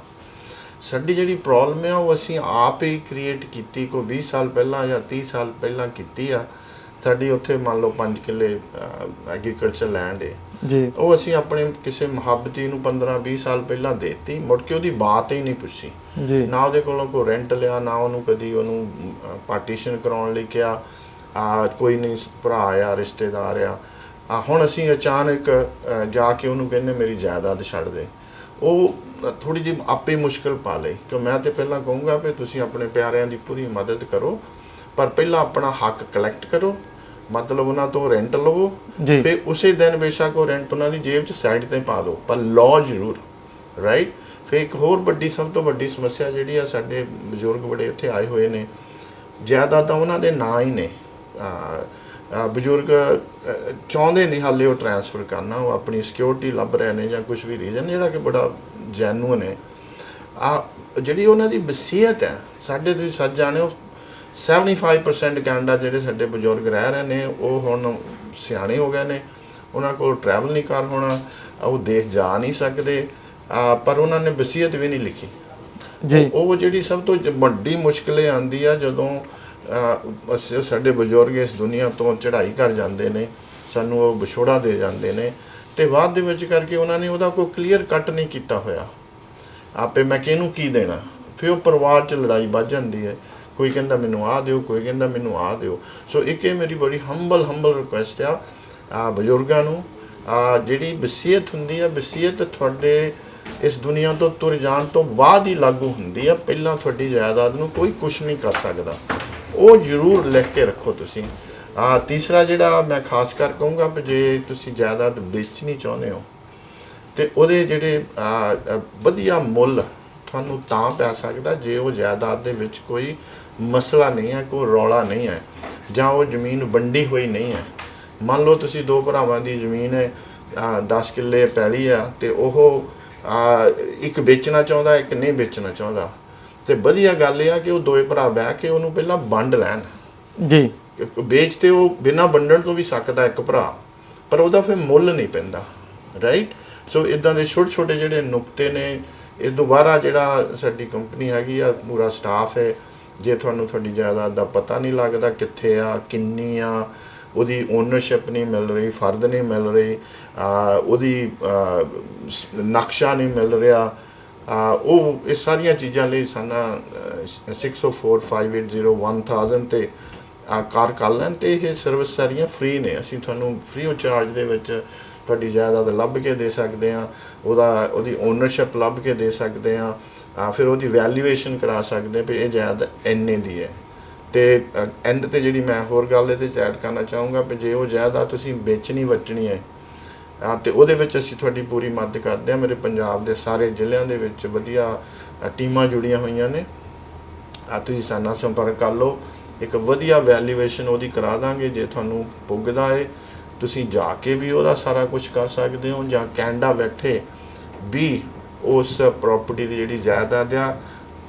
ਸਾਡੀ ਜਿਹੜੀ ਪ੍ਰੋਬਲਮ ਹੈ ਉਹ ਅਸੀਂ ਆਪ ਹੀ ਕ੍ਰੀਏਟ ਕੀਤੀ ਕੋਈ 20 ਸਾਲ ਪਹਿਲਾਂ ਜਾਂ 30 ਸਾਲ ਪਹਿਲਾਂ ਕੀਤੀ ਆ। ਸਾਡੀ ਉੱਥੇ ਮੰਨ ਲਓ 5 ਕਿੱਲੇ ਐਗਰੀਕਲਚਰ ਲੈਂਡ ਹੈ ਜੀ। ਉਹ ਅਸੀਂ ਆਪਣੇ ਕਿਸੇ ਮੁਹੱਬਤੀ ਨੂੰ 15 20 ਸਾਲ ਪਹਿਲਾਂ ਦੇਤੀ ਮੁੜ ਕੇ ਉਹਦੀ ਬਾਤ ਹੀ ਨਹੀਂ ਪੁੱਛੀ। ਜੀ। ਨਾ ਉਹਦੇ ਕੋਲੋਂ ਕੋਈ ਰੈਂਟ ਲਿਆ ਨਾ ਉਹਨੂੰ ਕਦੀ ਉਹਨੂੰ ਪਾਰਟੀਸ਼ਨ ਕਰਾਉਣ ਲਈ ਕਿਹਾ ਆ ਕੋਈ ਨਹੀਂ ਭਰਾ ਆ ਰਿਸ਼ਤੇਦਾਰ ਆ। ਹੁਣ ਅਸੀਂ ਅਚਾਨਕ ਜਾ ਕੇ ਉਹਨੂੰ ਕਹਿੰਦੇ ਮੇਰੀ ਜਾਇਦਾਦ ਛੱਡ ਦੇ। ਉਹ ਥੋੜੀ ਜਿਹੀ ਆਪੇ ਮੁਸ਼ਕਲ ਪਾ ਲਈ ਕਿ ਮੈਂ ਤੇ ਪਹਿਲਾਂ ਕਹੂੰਗਾ ਵੀ ਤੁਸੀਂ ਆਪਣੇ ਪਿਆਰਿਆਂ ਦੀ ਪੂਰੀ ਮਦਦ ਕਰੋ ਪਰ ਪਹਿਲਾਂ ਆਪਣਾ ਹੱਕ ਕਲੈਕਟ ਕਰੋ ਮਤਲਬ ਉਹਨਾਂ ਤੋਂ ਰੈਂਟ ਲਵੋ ਫਿਰ ਉਸੇ ਦਿਨ ਬੇਸ਼ੱਕ ਉਹ ਰੈਂਟ ਉਹਨਾਂ ਦੀ ਜੇਬ 'ਚ ਸਾਈਡ ਤੇ ਪਾ ਦਿਓ। ਪਰ ਲਾਅ ਜ਼ਰੂਰ ਰਾਈਟ ਫਿਰ ਇੱਕ ਹੋਰ ਵੱਡੀ ਸਭ ਤੋਂ ਵੱਡੀ ਸਮੱਸਿਆ ਜਿਹੜੀ ਆ ਸਾਡੇ ਬਜ਼ੁਰਗ ਬੜੇ ਇੱਥੇ ਆਏ ਹੋਏ ਨੇ ਜਾਇਦਾਦਾਂ ਉਹਨਾਂ ਦੇ ਨਾਂ ਹੀ ਨੇ। ਬਜ਼ੁਰਗ ਚਾਹੁੰਦੇ ਨਹੀਂ ਹਾਲੇ ਉਹ ਟਰਾਂਸਫਰ ਕਰਨਾ ਉਹ ਆਪਣੀ ਸਿਕਿਉਰਿਟੀ ਲੱਭ ਰਹੇ ਨੇ ਜਾਂ ਕੁਝ ਵੀ ਰੀਜ਼ਨ ਜਿਹੜਾ ਕਿ ਬੜਾ ਜੈਨੂਨ ਹੈ। ਆ ਜਿਹੜੀ ਉਹਨਾਂ ਦੀ ਵਸੀਅਤ ਹੈ ਸਾਡੇ ਤੁਸੀਂ ਸੱਚ ਜਾਣਦੇ ਹੋ 75% ਕੈਨੇਡਾ ਜਿਹੜੇ ਸਾਡੇ ਬਜ਼ੁਰਗ ਰਹਿ ਰਹੇ ਨੇ ਉਹ ਹੁਣ ਸਿਆਣੇ ਹੋ ਗਏ ਨੇ ਉਹਨਾਂ ਕੋਲ ਟਰੈਵਲ ਨਹੀਂ ਕਰ ਹੋਣਾ ਉਹ ਦੇਸ਼ ਜਾ ਨਹੀਂ ਸਕਦੇ ਪਰ ਉਹਨਾਂ ਨੇ ਵਸੀਅਤ ਵੀ ਨਹੀਂ ਲਿਖੀ। ਜੀ। ਉਹ ਜਿਹੜੀ ਸਭ ਤੋਂ ਵੱਡੀ ਮੁਸ਼ਕਲ ਆਂਦੀ ਆ ਜਦੋਂ ਸਾਡੇ ਬਜ਼ੁਰਗ ਇਸ ਦੁਨੀਆ ਤੋਂ ਚੜ੍ਹਾਈ ਕਰ ਜਾਂਦੇ ਨੇ, ਸਾਨੂੰ ਉਹ ਵਿਛੋੜਾ ਦੇ ਜਾਂਦੇ ਨੇ ਤੇ ਬਾਅਦ ਦੇ ਵਿੱਚ ਕਰਕੇ ਉਹਨਾਂ ਨੇ ਉਹਦਾ ਕੋਈ ਕਲੀਅਰ ਕੱਟ ਨਹੀਂ ਕੀਤਾ ਹੋਇਆ। ਆਪੇ ਮੈਂ ਕਿਹਨੂੰ ਕੀ ਦੇਣਾ? ਫਿਰ ਉਹ ਪਰਿਵਾਰ 'ਚ ਲੜਾਈ ਵੱਜ ਜਾਂਦੀ ਹੈ। ਕੋਈ ਕਹਿੰਦਾ ਮੈਨੂੰ ਆਹ ਦਿਓ, ਕੋਈ ਕਹਿੰਦਾ ਮੈਨੂੰ ਆਹ ਦਿਓ। ਸੋ ਇੱਕ ਇਹ ਮੇਰੀ ਬੜੀ ਹੰਬਲ ਹੰਬਲ ਰਿਕੁਐਸਟ ਆ ਆ ਬਜ਼ੁਰਗਾਂ ਨੂੰ, ਆ ਜਿਹੜੀ ਵਸੀਅਤ ਹੁੰਦੀ ਆ, ਵਸੀਅਤ ਤੁਹਾਡੇ ਇਸ ਦੁਨੀਆ ਤੋਂ ਤੁਰ ਜਾਣ ਤੋਂ ਬਾਅਦ ਹੀ ਲਾਗੂ ਹੁੰਦੀ ਆ। ਪਹਿਲਾਂ ਤੁਹਾਡੀ ਜਾਇਦਾਦ ਨੂੰ ਕੋਈ ਕੁਝ ਨਹੀਂ ਕਰ ਸਕਦਾ। ਉਹ ਜ਼ਰੂਰ ਲਿਖ ਕੇ ਰੱਖੋ ਤੁਸੀਂ। ਆ ਤੀਸਰਾ ਜਿਹੜਾ ਮੈਂ ਖਾਸ ਕਰ ਕਹੂੰਗਾ ਵੀ ਜੇ ਤੁਸੀਂ ਜਾਇਦਾਦ ਵੇਚਣੀ ਚਾਹੁੰਦੇ ਹੋ, ਤੇ ਉਹਦੇ ਜਿਹੜੇ ਵਧੀਆ ਮੁੱਲ ਤੁਹਾਨੂੰ ਤਾਂ ਪੈ ਸਕਦਾ ਜੇ ਉਹ ਜਾਇਦਾਦ ਦੇ ਵਿੱਚ ਕੋਈ ਮਸਲਾ ਨਹੀਂ ਹੈ, ਕੋਈ ਰੌਲਾ ਨਹੀਂ ਹੈ, ਜਾਂ ਉਹ ਜ਼ਮੀਨ ਵੰਡੀ ਹੋਈ ਨਹੀਂ ਹੈ। ਮੰਨ ਲਓ ਤੁਸੀਂ ਦੋ ਭਰਾਵਾਂ ਦੀ ਜ਼ਮੀਨ ਹੈ 10 ਕਿੱਲੇ ਪੈਲੀ ਆ, ਤੇ ਉਹ ਇੱਕ ਵੇਚਣਾ ਚਾਹੁੰਦਾ, ਇੱਕ ਨਹੀਂ ਵੇਚਣਾ ਚਾਹੁੰਦਾ। ਤੇ ਵਧੀਆ ਗੱਲ ਇਹ ਆ ਕਿ ਉਹ ਦੋਏ ਭਰਾ ਬਹਿ ਕੇ ਉਹਨੂੰ ਪਹਿਲਾਂ ਵੰਡ ਲੈਣ। ਜੀ। ਵੇਚ ਤੇ ਉਹ ਬਿਨਾਂ ਵੰਡਣ ਤੋਂ ਵੀ ਸਕਦਾ ਇੱਕ ਭਰਾ ਪਰ ਉਹਦਾ ਫਿਰ ਮੁੱਲ ਨਹੀਂ ਪੈਂਦਾ ਰਾਈਟ ਸੋ ਇਦਾਂ ਦੇ ਛੋਟੇ ਛੋਟੇ ਜਿਹੜੇ ਨੁਕਤੇ ਨੇ ਇਹ ਦੁਬਾਰਾ ਜਿਹੜਾ ਸਾਡੀ ਕੰਪਨੀ ਹੈਗੀ ਆ ਪੂਰਾ ਸਟਾਫ ਹੈ ਜੇ ਤੁਹਾਨੂੰ ਤੁਹਾਡੀ ਜਾਇਦਾਦ ਦਾ ਪਤਾ ਨਹੀਂ ਲੱਗਦਾ ਕਿੱਥੇ ਆ ਕਿੰਨੀ ਆ ਉਹਦੀ ਓਨਰਸ਼ਿਪ ਨਹੀਂ ਮਿਲ ਰਹੀ ਫਰਦ ਨਹੀਂ ਮਿਲ ਰਹੀ ਆ ਉਹਦੀ ਨਕਸ਼ਾ ਨਹੀਂ ਮਿਲ ਰਿਹਾ ਉਹ ਇਹ ਸਾਰੀਆਂ ਚੀਜ਼ਾਂ ਲਈ ਸਾਨਾ 6045801000 ਤੇ ਆ ਕਾਰ ਕਰ ਲੈਣ ਤੇ ਇਹ ਸਰਵਿਸ ਸਾਰੀਆਂ ਫ੍ਰੀ ਨੇ। ਅਸੀਂ ਤੁਹਾਨੂੰ ਫ੍ਰੀ ਆਫ ਚਾਰਜ ਦੇ ਵਿੱਚ ਤੁਹਾਡੀ ਜਾਇਦਾਦ ਲੱਭ ਕੇ ਦੇ ਸਕਦੇ ਆ ਉਹਦਾ, ਉਹਦੀ ਓਨਰਸ਼ਿਪ ਲੱਭ ਕੇ ਦੇ ਸਕਦੇ ਆ ਫਿਰ ਉਹਦੀ ਵੈਲਿਊਏਸ਼ਨ ਕਰਾ ਸਕਦੇ ਆ ਵੀ ਇਹ ਜਾਇਦਾਦ ਇੰਨੇ ਦੀ ਹੈ। ਤੇ ਐਂਡ ਤੇ ਜਿਹੜੀ ਮੈਂ ਹੋਰ ਗੱਲ ਇਹਦੇ ਚ ਐਡ ਕਰਨਾ ਚਾਹੂੰਗਾ ਵੀ ਜੇ ਉਹ ਜਾਇਦਾਦ ਤੁਸੀਂ ਵੇਚਣੀ ਵਚਣੀ ਹੈ ਤੇ ਉਹਦੇ ਵਿੱਚ ਅਸੀਂ ਤੁਹਾਡੀ ਪੂਰੀ ਮਦਦ ਕਰਦੇ ਹਾਂ। ਮੇਰੇ ਪੰਜਾਬ ਦੇ ਸਾਰੇ ਜ਼ਿਲ੍ਹਿਆਂ ਦੇ ਵਿੱਚ ਵਧੀਆ ਟੀਮਾਂ ਜੁੜੀਆਂ ਹੋਈਆਂ ਨੇ। ਆ, ਤੁਸੀਂ ਸਾਡਾ ਸੰਪਰਕ ਕਰ ਲਓ। ਇੱਕ ਵਧੀਆ ਵੈਲਿਊਏਸ਼ਨ ਉਹਦੀ ਕਰਾ ਦਾਂਗੇ, ਜੇ ਤੁਹਾਨੂੰ ਪੁੱਗਦਾ ਏ। ਤੁਸੀਂ ਜਾ ਕੇ ਵੀ ਉਹਦਾ ਸਾਰਾ ਕੁਝ ਕਰ ਸਕਦੇ ਹੋ, ਜਾਂ ਕੈਨੇਡਾ ਬੈਠੇ ਵੀ ਉਸ ਪ੍ਰਾਪਰਟੀ ਦੀ ਜਿਹੜੀ ਜਾਇਦਾਦ ਆ,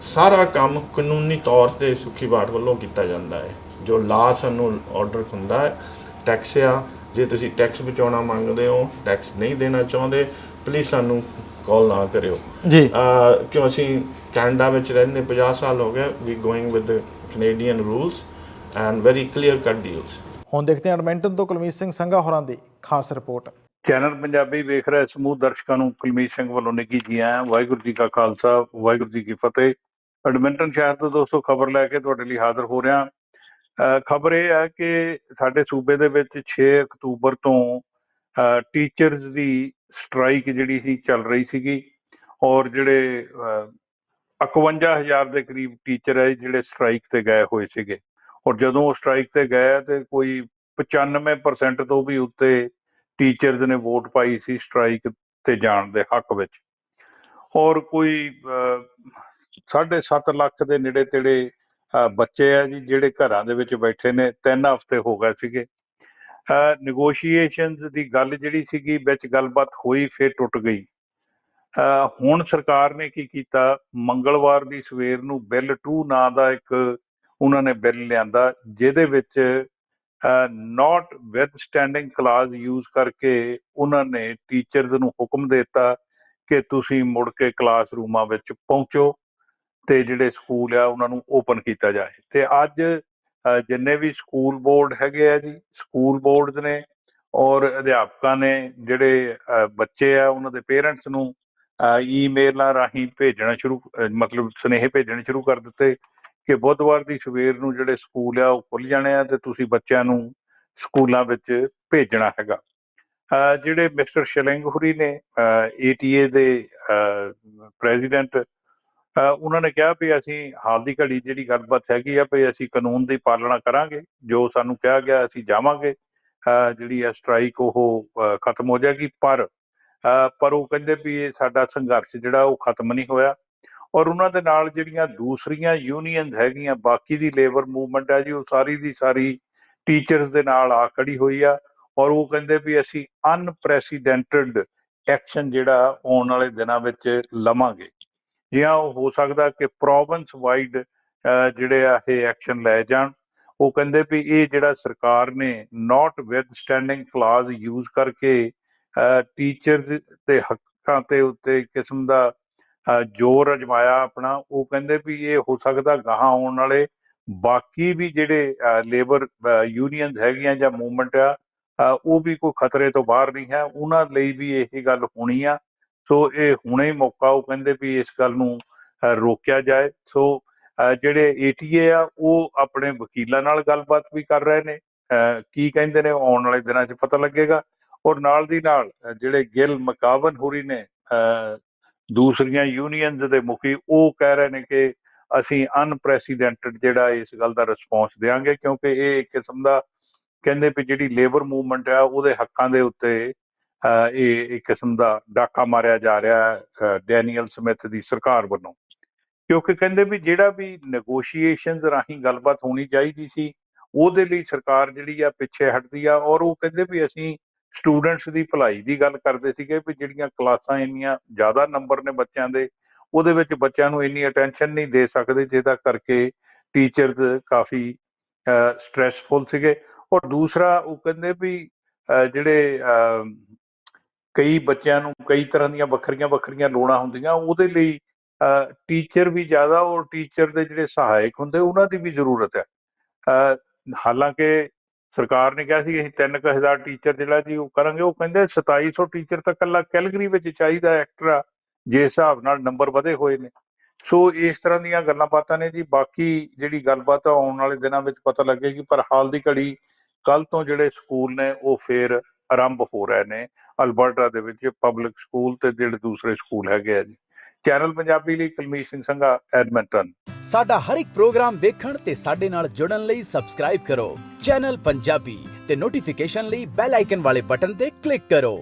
ਸਾਰਾ ਕੰਮ ਕਾਨੂੰਨੀ ਤੌਰ ਤੇ ਸੁਖੀ ਬਾਟ ਵੱਲੋਂ ਕੀਤਾ ਜਾਂਦਾ ਹੈ ਜੋ ਲਾ ਸਾਨੂੰ ਆਰਡਰ ਹੁੰਦਾ ਹੈ ਟੈਕਸ ਆ ਜੇ ਤੁਸੀਂ ਟੈਕਸ ਬਚਾਉਣਾ ਮੰਗਦੇ ਹੋ ਟੈਕਸ ਨਹੀਂ ਦੇਣਾ ਚਾਹੁੰਦੇ ਪਲੀਜ਼ ਸਾਨੂੰ ਕਾਲ ਨਾ ਕਰਿਓ। ਜੀ। ਕਿਉਂ ਅਸੀਂ ਕੈਨੇਡਾ ਵਿੱਚ ਰਹਿੰਦੇ 50 ਸਾਲ ਹੋ ਗਏ we going with the Canadian rules and very clear cut deals ਹੁਣ ਦੇਖਦੇ ਹਾਂ ਐਡਮਿੰਟਨ ਤੋਂ ਕੁਲਮੀਤ ਸਿੰਘ ਸੰਘਾ ਹੋਰਾਂ ਦੀ ਖਾਸ ਰਿਪੋਰਟ। ਚੈਨਲ ਪੰਜਾਬੀ ਵੇਖ ਰਹੇ ਸਮੂਹ ਦਰਸ਼ਕਾਂ ਨੂੰ ਕੁਲਮੀਤ ਸਿੰਘ ਵੱਲੋਂ ਨਿੱਘੀ ਜੀ ਆਇਆਂ ਵਾਹਿਗੁਰੂ ਜੀ ਕਾ ਖਾਲਸਾ ਵਾਹਿਗੁਰੂ ਜੀ ਕੀ ਫਤਿਹ। ਐਡਮਿੰਟਨ ਸ਼ਹਿਰ ਤੋਂ ਦੋਸਤੋ ਖਬਰ ਲੈ ਕੇ ਤੁਹਾਡੇ ਲਈ ਹਾਜ਼ਰ ਹੋ ਰਿਹਾ। ਖਬਰ ਇਹ ਹੈ ਕਿ ਸਾਡੇ ਸੂਬੇ ਦੇ ਵਿੱਚ 6 ਅਕਤੂਬਰ ਤੋਂ ਟੀਚਰਸ ਦੀ ਸਟ੍ਰਾਈਕ ਜਿਹੜੀ ਸੀ ਚੱਲ ਰਹੀ ਸੀਗੀ ਔਰ ਜਿਹੜੇ ਅਹ, 51000 ਦੇ ਕਰੀਬ ਟੀਚਰ ਹੈ ਜਿਹੜੇ ਸਟ੍ਰਾਈਕ ਤੇ ਗਏ ਹੋਏ ਸੀਗੇ। ਔਰ ਜਦੋਂ ਉਹ ਸਟ੍ਰਾਈਕ ਤੇ ਗਏ ਤੇ ਕੋਈ 95% ਤੋਂ ਵੀ ਉੱਤੇ ਟੀਚਰਸ ਨੇ ਵੋਟ ਪਾਈ ਸੀ ਸਟ੍ਰਾਈਕ ਤੇ ਜਾਣ ਦੇ ਹੱਕ ਵਿੱਚ। ਔਰ ਕੋਈ 7.5 ਲੱਖ ਦੇ ਨੇੜੇ ਤੇੜੇ ਬੱਚੇ ਆ ਜੀ, ਜਿਹੜੇ ਘਰਾਂ ਦੇ ਵਿੱਚ ਬੈਠੇ ਨੇ, ਤਿੰਨ ਹਫ਼ਤੇ ਹੋ ਗਏ ਸੀਗੇ। ਨੈਗੋਸ਼ੀਏਸ਼ਨਸ ਦੀ ਗੱਲ ਜਿਹੜੀ ਸੀਗੀ, ਵਿੱਚ ਗੱਲਬਾਤ ਹੋਈ, ਫਿਰ ਟੁੱਟ ਗਈ। ਹੁਣ ਸਰਕਾਰ ਨੇ ਕੀ ਕੀਤਾ? ਮੰਗਲਵਾਰ ਦੀ ਸਵੇਰ ਨੂੰ ਬਿੱਲ 2 ਨਾਂ ਦਾ ਇੱਕ ਉਹਨਾਂ ਨੇ ਬਿੱਲ ਲਿਆਂਦਾ, ਜਿਹਦੇ ਵਿੱਚ notwithstanding clause use ਕਰਕੇ ਉਹਨਾਂ ਨੇ ਟੀਚਰਸ ਨੂੰ ਹੁਕਮ ਦਿੱਤਾ ਕਿ ਤੁਸੀਂ ਮੁੜ ਕੇ ਕਲਾਸਰੂਮਾਂ ਵਿੱਚ ਪਹੁੰਚੋ। ਤੇ ਜਿਹੜੇ ਸਕੂਲ ਆ, ਉਹਨਾਂ ਨੂੰ ਓਪਨ ਕੀਤਾ ਜਾਏ। ਤੇ ਅੱਜ ਜਿੰਨੇ ਵੀ ਸਕੂਲ ਬੋਰਡ ਹੈਗੇ ਆ ਜੀ, ਸਕੂਲ ਬੋਰਡ ਨੇ ਔਰ ਅਧਿਆਪਕਾਂ ਨੇ ਜਿਹੜੇ ਬੱਚੇ ਆ, ਉਹਨਾਂ ਦੇ ਪੇਰੈਂਟਸ ਨੂੰ ਈਮੇਲਾਂ ਰਾਹੀਂ ਭੇਜਣਾ ਸ਼ੁਰੂ ਮਤਲਬ ਸੁਨੇਹੇ ਭੇਜਣੇ ਸ਼ੁਰੂ ਕਰ ਦਿੱਤੇ ਕਿ ਬੁੱਧਵਾਰ ਦੀ ਸਵੇਰ ਨੂੰ ਜਿਹੜੇ ਸਕੂਲ ਆ, ਉਹ ਖੁੱਲ ਜਾਣੇ ਆ ਤੇ ਤੁਸੀਂ ਬੱਚਿਆਂ ਨੂੰ ਸਕੂਲਾਂ ਵਿੱਚ ਭੇਜਣਾ ਹੈਗਾ। ਜਿਹੜੇ ਮਿਸਟਰ ਸ਼ਲਿੰਗ ਹੁਰੀ ਨੇ ਏਟੀਏ ਦੇ ਪ੍ਰੈਜ਼ੀਡੈਂਟ ਉਹਨਾਂ ਨੇ ਕਿਹਾ ਵੀ ਅਸੀਂ ਹਾਲ ਦੀ ਘੜੀ ਜਿਹੜੀ ਗੱਲਬਾਤ ਹੈਗੀ ਆ ਵੀ ਅਸੀਂ ਕਾਨੂੰਨ ਦੀ ਪਾਲਣਾ ਕਰਾਂਗੇ, ਜੋ ਸਾਨੂੰ ਕਿਹਾ ਗਿਆ ਅਸੀਂ ਜਾਵਾਂਗੇ। ਜਿਹੜੀ ਆ ਸਟ੍ਰਾਈਕ ਉਹ ਖਤਮ ਹੋ ਜਾਏਗੀ, ਪਰ ਪਰ ਉਹ ਕਹਿੰਦੇ ਵੀ ਇਹ ਸਾਡਾ ਸੰਘਰਸ਼ ਜਿਹੜਾ ਉਹ ਖਤਮ ਨਹੀਂ ਹੋਇਆ। ਔਰ ਉਹਨਾਂ ਦੇ ਨਾਲ ਜਿਹੜੀਆਂ ਦੂਸਰੀਆਂ ਯੂਨੀਅਨਸ ਹੈਗੀਆਂ, ਬਾਕੀ ਦੀ ਲੇਬਰ ਮੂਵਮੈਂਟ ਹੈ ਜੀ, ਉਹ ਸਾਰੀ ਦੀ ਸਾਰੀ ਟੀਚਰਸ ਦੇ ਨਾਲ ਆ ਖੜੀ ਹੋਈ ਆ। ਔਰ ਉਹ ਕਹਿੰਦੇ ਵੀ ਅਸੀਂ ਅਨਪ੍ਰੈਸੀਡੈਂਟਡ ਐਕਸ਼ਨ ਜਿਹੜਾ ਆਉਣ ਵਾਲੇ ਦਿਨਾਂ ਵਿੱਚ ਲਵਾਂਗੇ। ਜਾਂ ਉਹ ਹੋ ਸਕਦਾ ਕਿ ਪ੍ਰੋਵਿੰਸ ਵਾਈਡ ਜਿਹੜੇ ਆ ਇਹ ਐਕਸ਼ਨ ਲੈ ਜਾਣ। ਉਹ ਕਹਿੰਦੇ ਵੀ ਇਹ ਜਿਹੜਾ ਸਰਕਾਰ ਨੇ notwithstanding clause use ਕਰਕੇ ਟੀਚਰ ਦੇ ਹੱਕਾਂ ਤੇ ਉੱਤੇ ਕਿਸਮ ਦਾ ਜ਼ੋਰ ਅਜਮਾਇਆ ਆਪਣਾ। ਉਹ ਕਹਿੰਦੇ ਵੀ ਇਹ ਹੋ ਸਕਦਾ ਗਾਹਾਂ ਆਉਣ ਵਾਲੇ ਬਾਕੀ ਵੀ ਜਿਹੜੇ ਲੇਬਰ ਯੂਨੀਅਨਸ ਹੈਗੀਆਂ ਜਾਂ ਮੂਵਮੈਂਟ ਆ ਉਹ ਵੀ ਕੋਈ ਖਤਰੇ ਤੋਂ ਬਾਹਰ ਨਹੀਂ ਹੈ। ਉਹਨਾਂ ਲਈ ਵੀ ਇਹ ਗੱਲ ਹੋਣੀ ਆ। ਸੋ ਇਹ ਹੁਣੇ ਹੀ ਮੌਕਾ ਉਹ ਕਹਿੰਦੇ ਵੀ ਇਸ ਗੱਲ ਨੂੰ ਰੋਕਿਆ ਜਾਏ। ਸੋ ਅ, ਜਿਹੜੇ ਏਟੀਏ ਆ ਉਹ ਆਪਣੇ ਵਕੀਲਾਂ ਨਾਲ ਗੱਲਬਾਤ ਵੀ ਕਰ ਰਹੇ ਨੇ। ਅ, ਕੀ ਕਹਿੰਦੇ ਨੇ ਆਉਣ ਵਾਲੇ ਦਿਨਾਂ 'ਚ ਪਤਾ ਲੱਗੇਗਾ। ਔਰ ਨਾਲ ਦੀ ਨਾਲ ਜਿਹੜੇ ਗਿਲ ਮਕਾਵਨ ਹੋਰੀ ਨੇ ਅ, ਦੂਸਰੀਆਂ ਯੂਨੀਅਨਸ ਦੇ ਮੁਖੀ ਉਹ ਕਹਿ ਰਹੇ ਨੇ ਕਿ ਅਸੀਂ ਅਨਪ੍ਰੈਸੀਡੈਂਟਡ ਜਿਹੜਾ ਇਸ ਗੱਲ ਦਾ ਰਿਸਪੌਂਸ ਦੇਵਾਂਗੇ ਕਿਉਂਕਿ ਇਹ ਇੱਕ ਕਿਸਮ ਦਾ ਕਹਿੰਦੇ ਵੀ ਜਿਹੜੀ ਲੇਬਰ ਮੂਵਮੈਂਟ ਆ ਉਹਦੇ ਹੱਕਾਂ ਦੇ ਉੱਤੇ ਇਹ ਇੱਕ ਕਿਸਮ ਦਾ ਡਾਕਾ ਮਾਰਿਆ ਜਾ ਰਿਹਾ ਹੈ ਡੈਨੀਅਲ ਸਮਿਥ ਦੀ ਸਰਕਾਰ ਵੱਲੋਂ। ਕਿਉਂਕਿ ਕਹਿੰਦੇ ਵੀ ਜਿਹੜਾ ਵੀ ਨੈਗੋਸ਼ੀਏਸ਼ਨਸ ਰਾਹੀਂ ਗੱਲਬਾਤ ਹੋਣੀ ਚਾਹੀਦੀ ਸੀ, ਉਹਦੇ ਲਈ ਸਰਕਾਰ ਜਿਹੜੀ ਆ ਪਿੱਛੇ ਹਟਦੀ ਆ ਔਰ ਉਹ ਕਹਿੰਦੇ ਵੀ ਅਸੀਂ ਸਟੂਡੈਂਟਸ ਦੀ ਭਲਾਈ ਦੀ ਗੱਲ ਕਰਦੇ ਸੀਗੇ ਵੀ ਜਿਹੜੀਆਂ ਕਲਾਸਾਂ ਇੰਨੀਆਂ ਜ਼ਿਆਦਾ ਨੰਬਰ ਨੇ ਬੱਚਿਆਂ ਦੇ, ਉਹਦੇ ਵਿੱਚ ਬੱਚਿਆਂ ਨੂੰ ਇੰਨੀ ਅਟੈਂਸ਼ਨ ਨਹੀਂ ਦੇ ਸਕਦੇ, ਜਿਹਦਾ ਕਰਕੇ ਟੀਚਰਸ ਕਾਫੀ ਸਟ੍ਰੈਸਫੁਲ ਸੀਗੇ। ਔਰ ਦੂਸਰਾ ਉਹ ਕਹਿੰਦੇ ਵੀ ਜਿਹੜੇ ਕਈ ਬੱਚਿਆਂ ਨੂੰ ਕਈ ਤਰ੍ਹਾਂ ਦੀਆਂ ਵੱਖਰੀਆਂ ਵੱਖਰੀਆਂ ਲੋੜਾਂ ਹੁੰਦੀਆਂ, ਉਹਦੇ ਲਈ ਟੀਚਰ ਵੀ ਜ਼ਿਆਦਾ ਔਰ ਟੀਚਰ ਦੇ ਜਿਹੜੇ ਸਹਾਇਕ ਹੁੰਦੇ, ਉਹਨਾਂ ਦੀ ਵੀ ਜ਼ਰੂਰਤ ਹੈ। ਹਾਲਾਂਕਿ ਸਰਕਾਰ ਨੇ ਕਿਹਾ ਸੀ ਕਿ ਅਸੀਂ 3000 ਟੀਚਰ ਜਿਹੜਾ ਜੀ ਉਹ ਕਰਾਂਗੇ, ਉਹ ਕਹਿੰਦੇ 2700 ਟੀਚਰ ਤਾਂ ਕੱਲਾ ਕੈਲਗਰੀ ਵਿੱਚ ਚਾਹੀਦਾ ਐਕਸਟਰਾ ਜੇ ਹਿਸਾਬ ਨਾਲ ਨੰਬਰ ਵਧੇ ਹੋਏ ਨੇ। ਸੋ ਇਸ ਤਰ੍ਹਾਂ ਦੀਆਂ ਗੱਲਾਂ ਬਾਤਾਂ ਨੇ ਜੀ, ਬਾਕੀ ਜਿਹੜੀ ਗੱਲਬਾਤ ਆਉਣ ਵਾਲੇ ਦਿਨਾਂ ਵਿੱਚ ਪਤਾ ਲੱਗੇਗੀ, ਪਰ ਹਾਲ ਦੀ ਘੜੀ ਕੱਲ ਤੋਂ ਜਿਹੜੇ ਸਕੂਲ ਨੇ, ਉਹ ਫੇਰ ਆਰੰਭ ਹੋ ਰਹੇ ਨੇ। ਅਲਬਰਟਾ ਦੇ ਵਿੱਚ ਪਬਲਿਕ ਸਕੂਲ ਤੇ ਜਿਹੜੇ ਦੂਸਰੇ ਸਕੂਲ ਹੈਗੇ ਆ ਜੀ। ਚੈਨਲ ਪੰਜਾਬੀ ਲਈ ਕੁਲਮੀਤ ਸਿੰਘ ਸੰਘਾ ਐਡਮਿੰਟਨ ਸਾਡਾ ਹਰ ਇੱਕ ਪ੍ਰੋਗਰਾਮ ਦੇਖਣ ਤੇ ਸਾਡੇ ਨਾਲ ਜੁੜਨ ਲਈ ਸਬਸਕ੍ਰਾਈਬ ਕਰੋ। ਚੈਨਲ ਪੰਜਾਬੀ ਤੇ ਨੋਟੀਫਿਕੇਸ਼ਨ ਲਈ ਬੈਲ ਆਈਕਨ ਵਾਲੇ ਬਟਨ ਤੇ ਕਲਿੱਕ ਕਰੋ।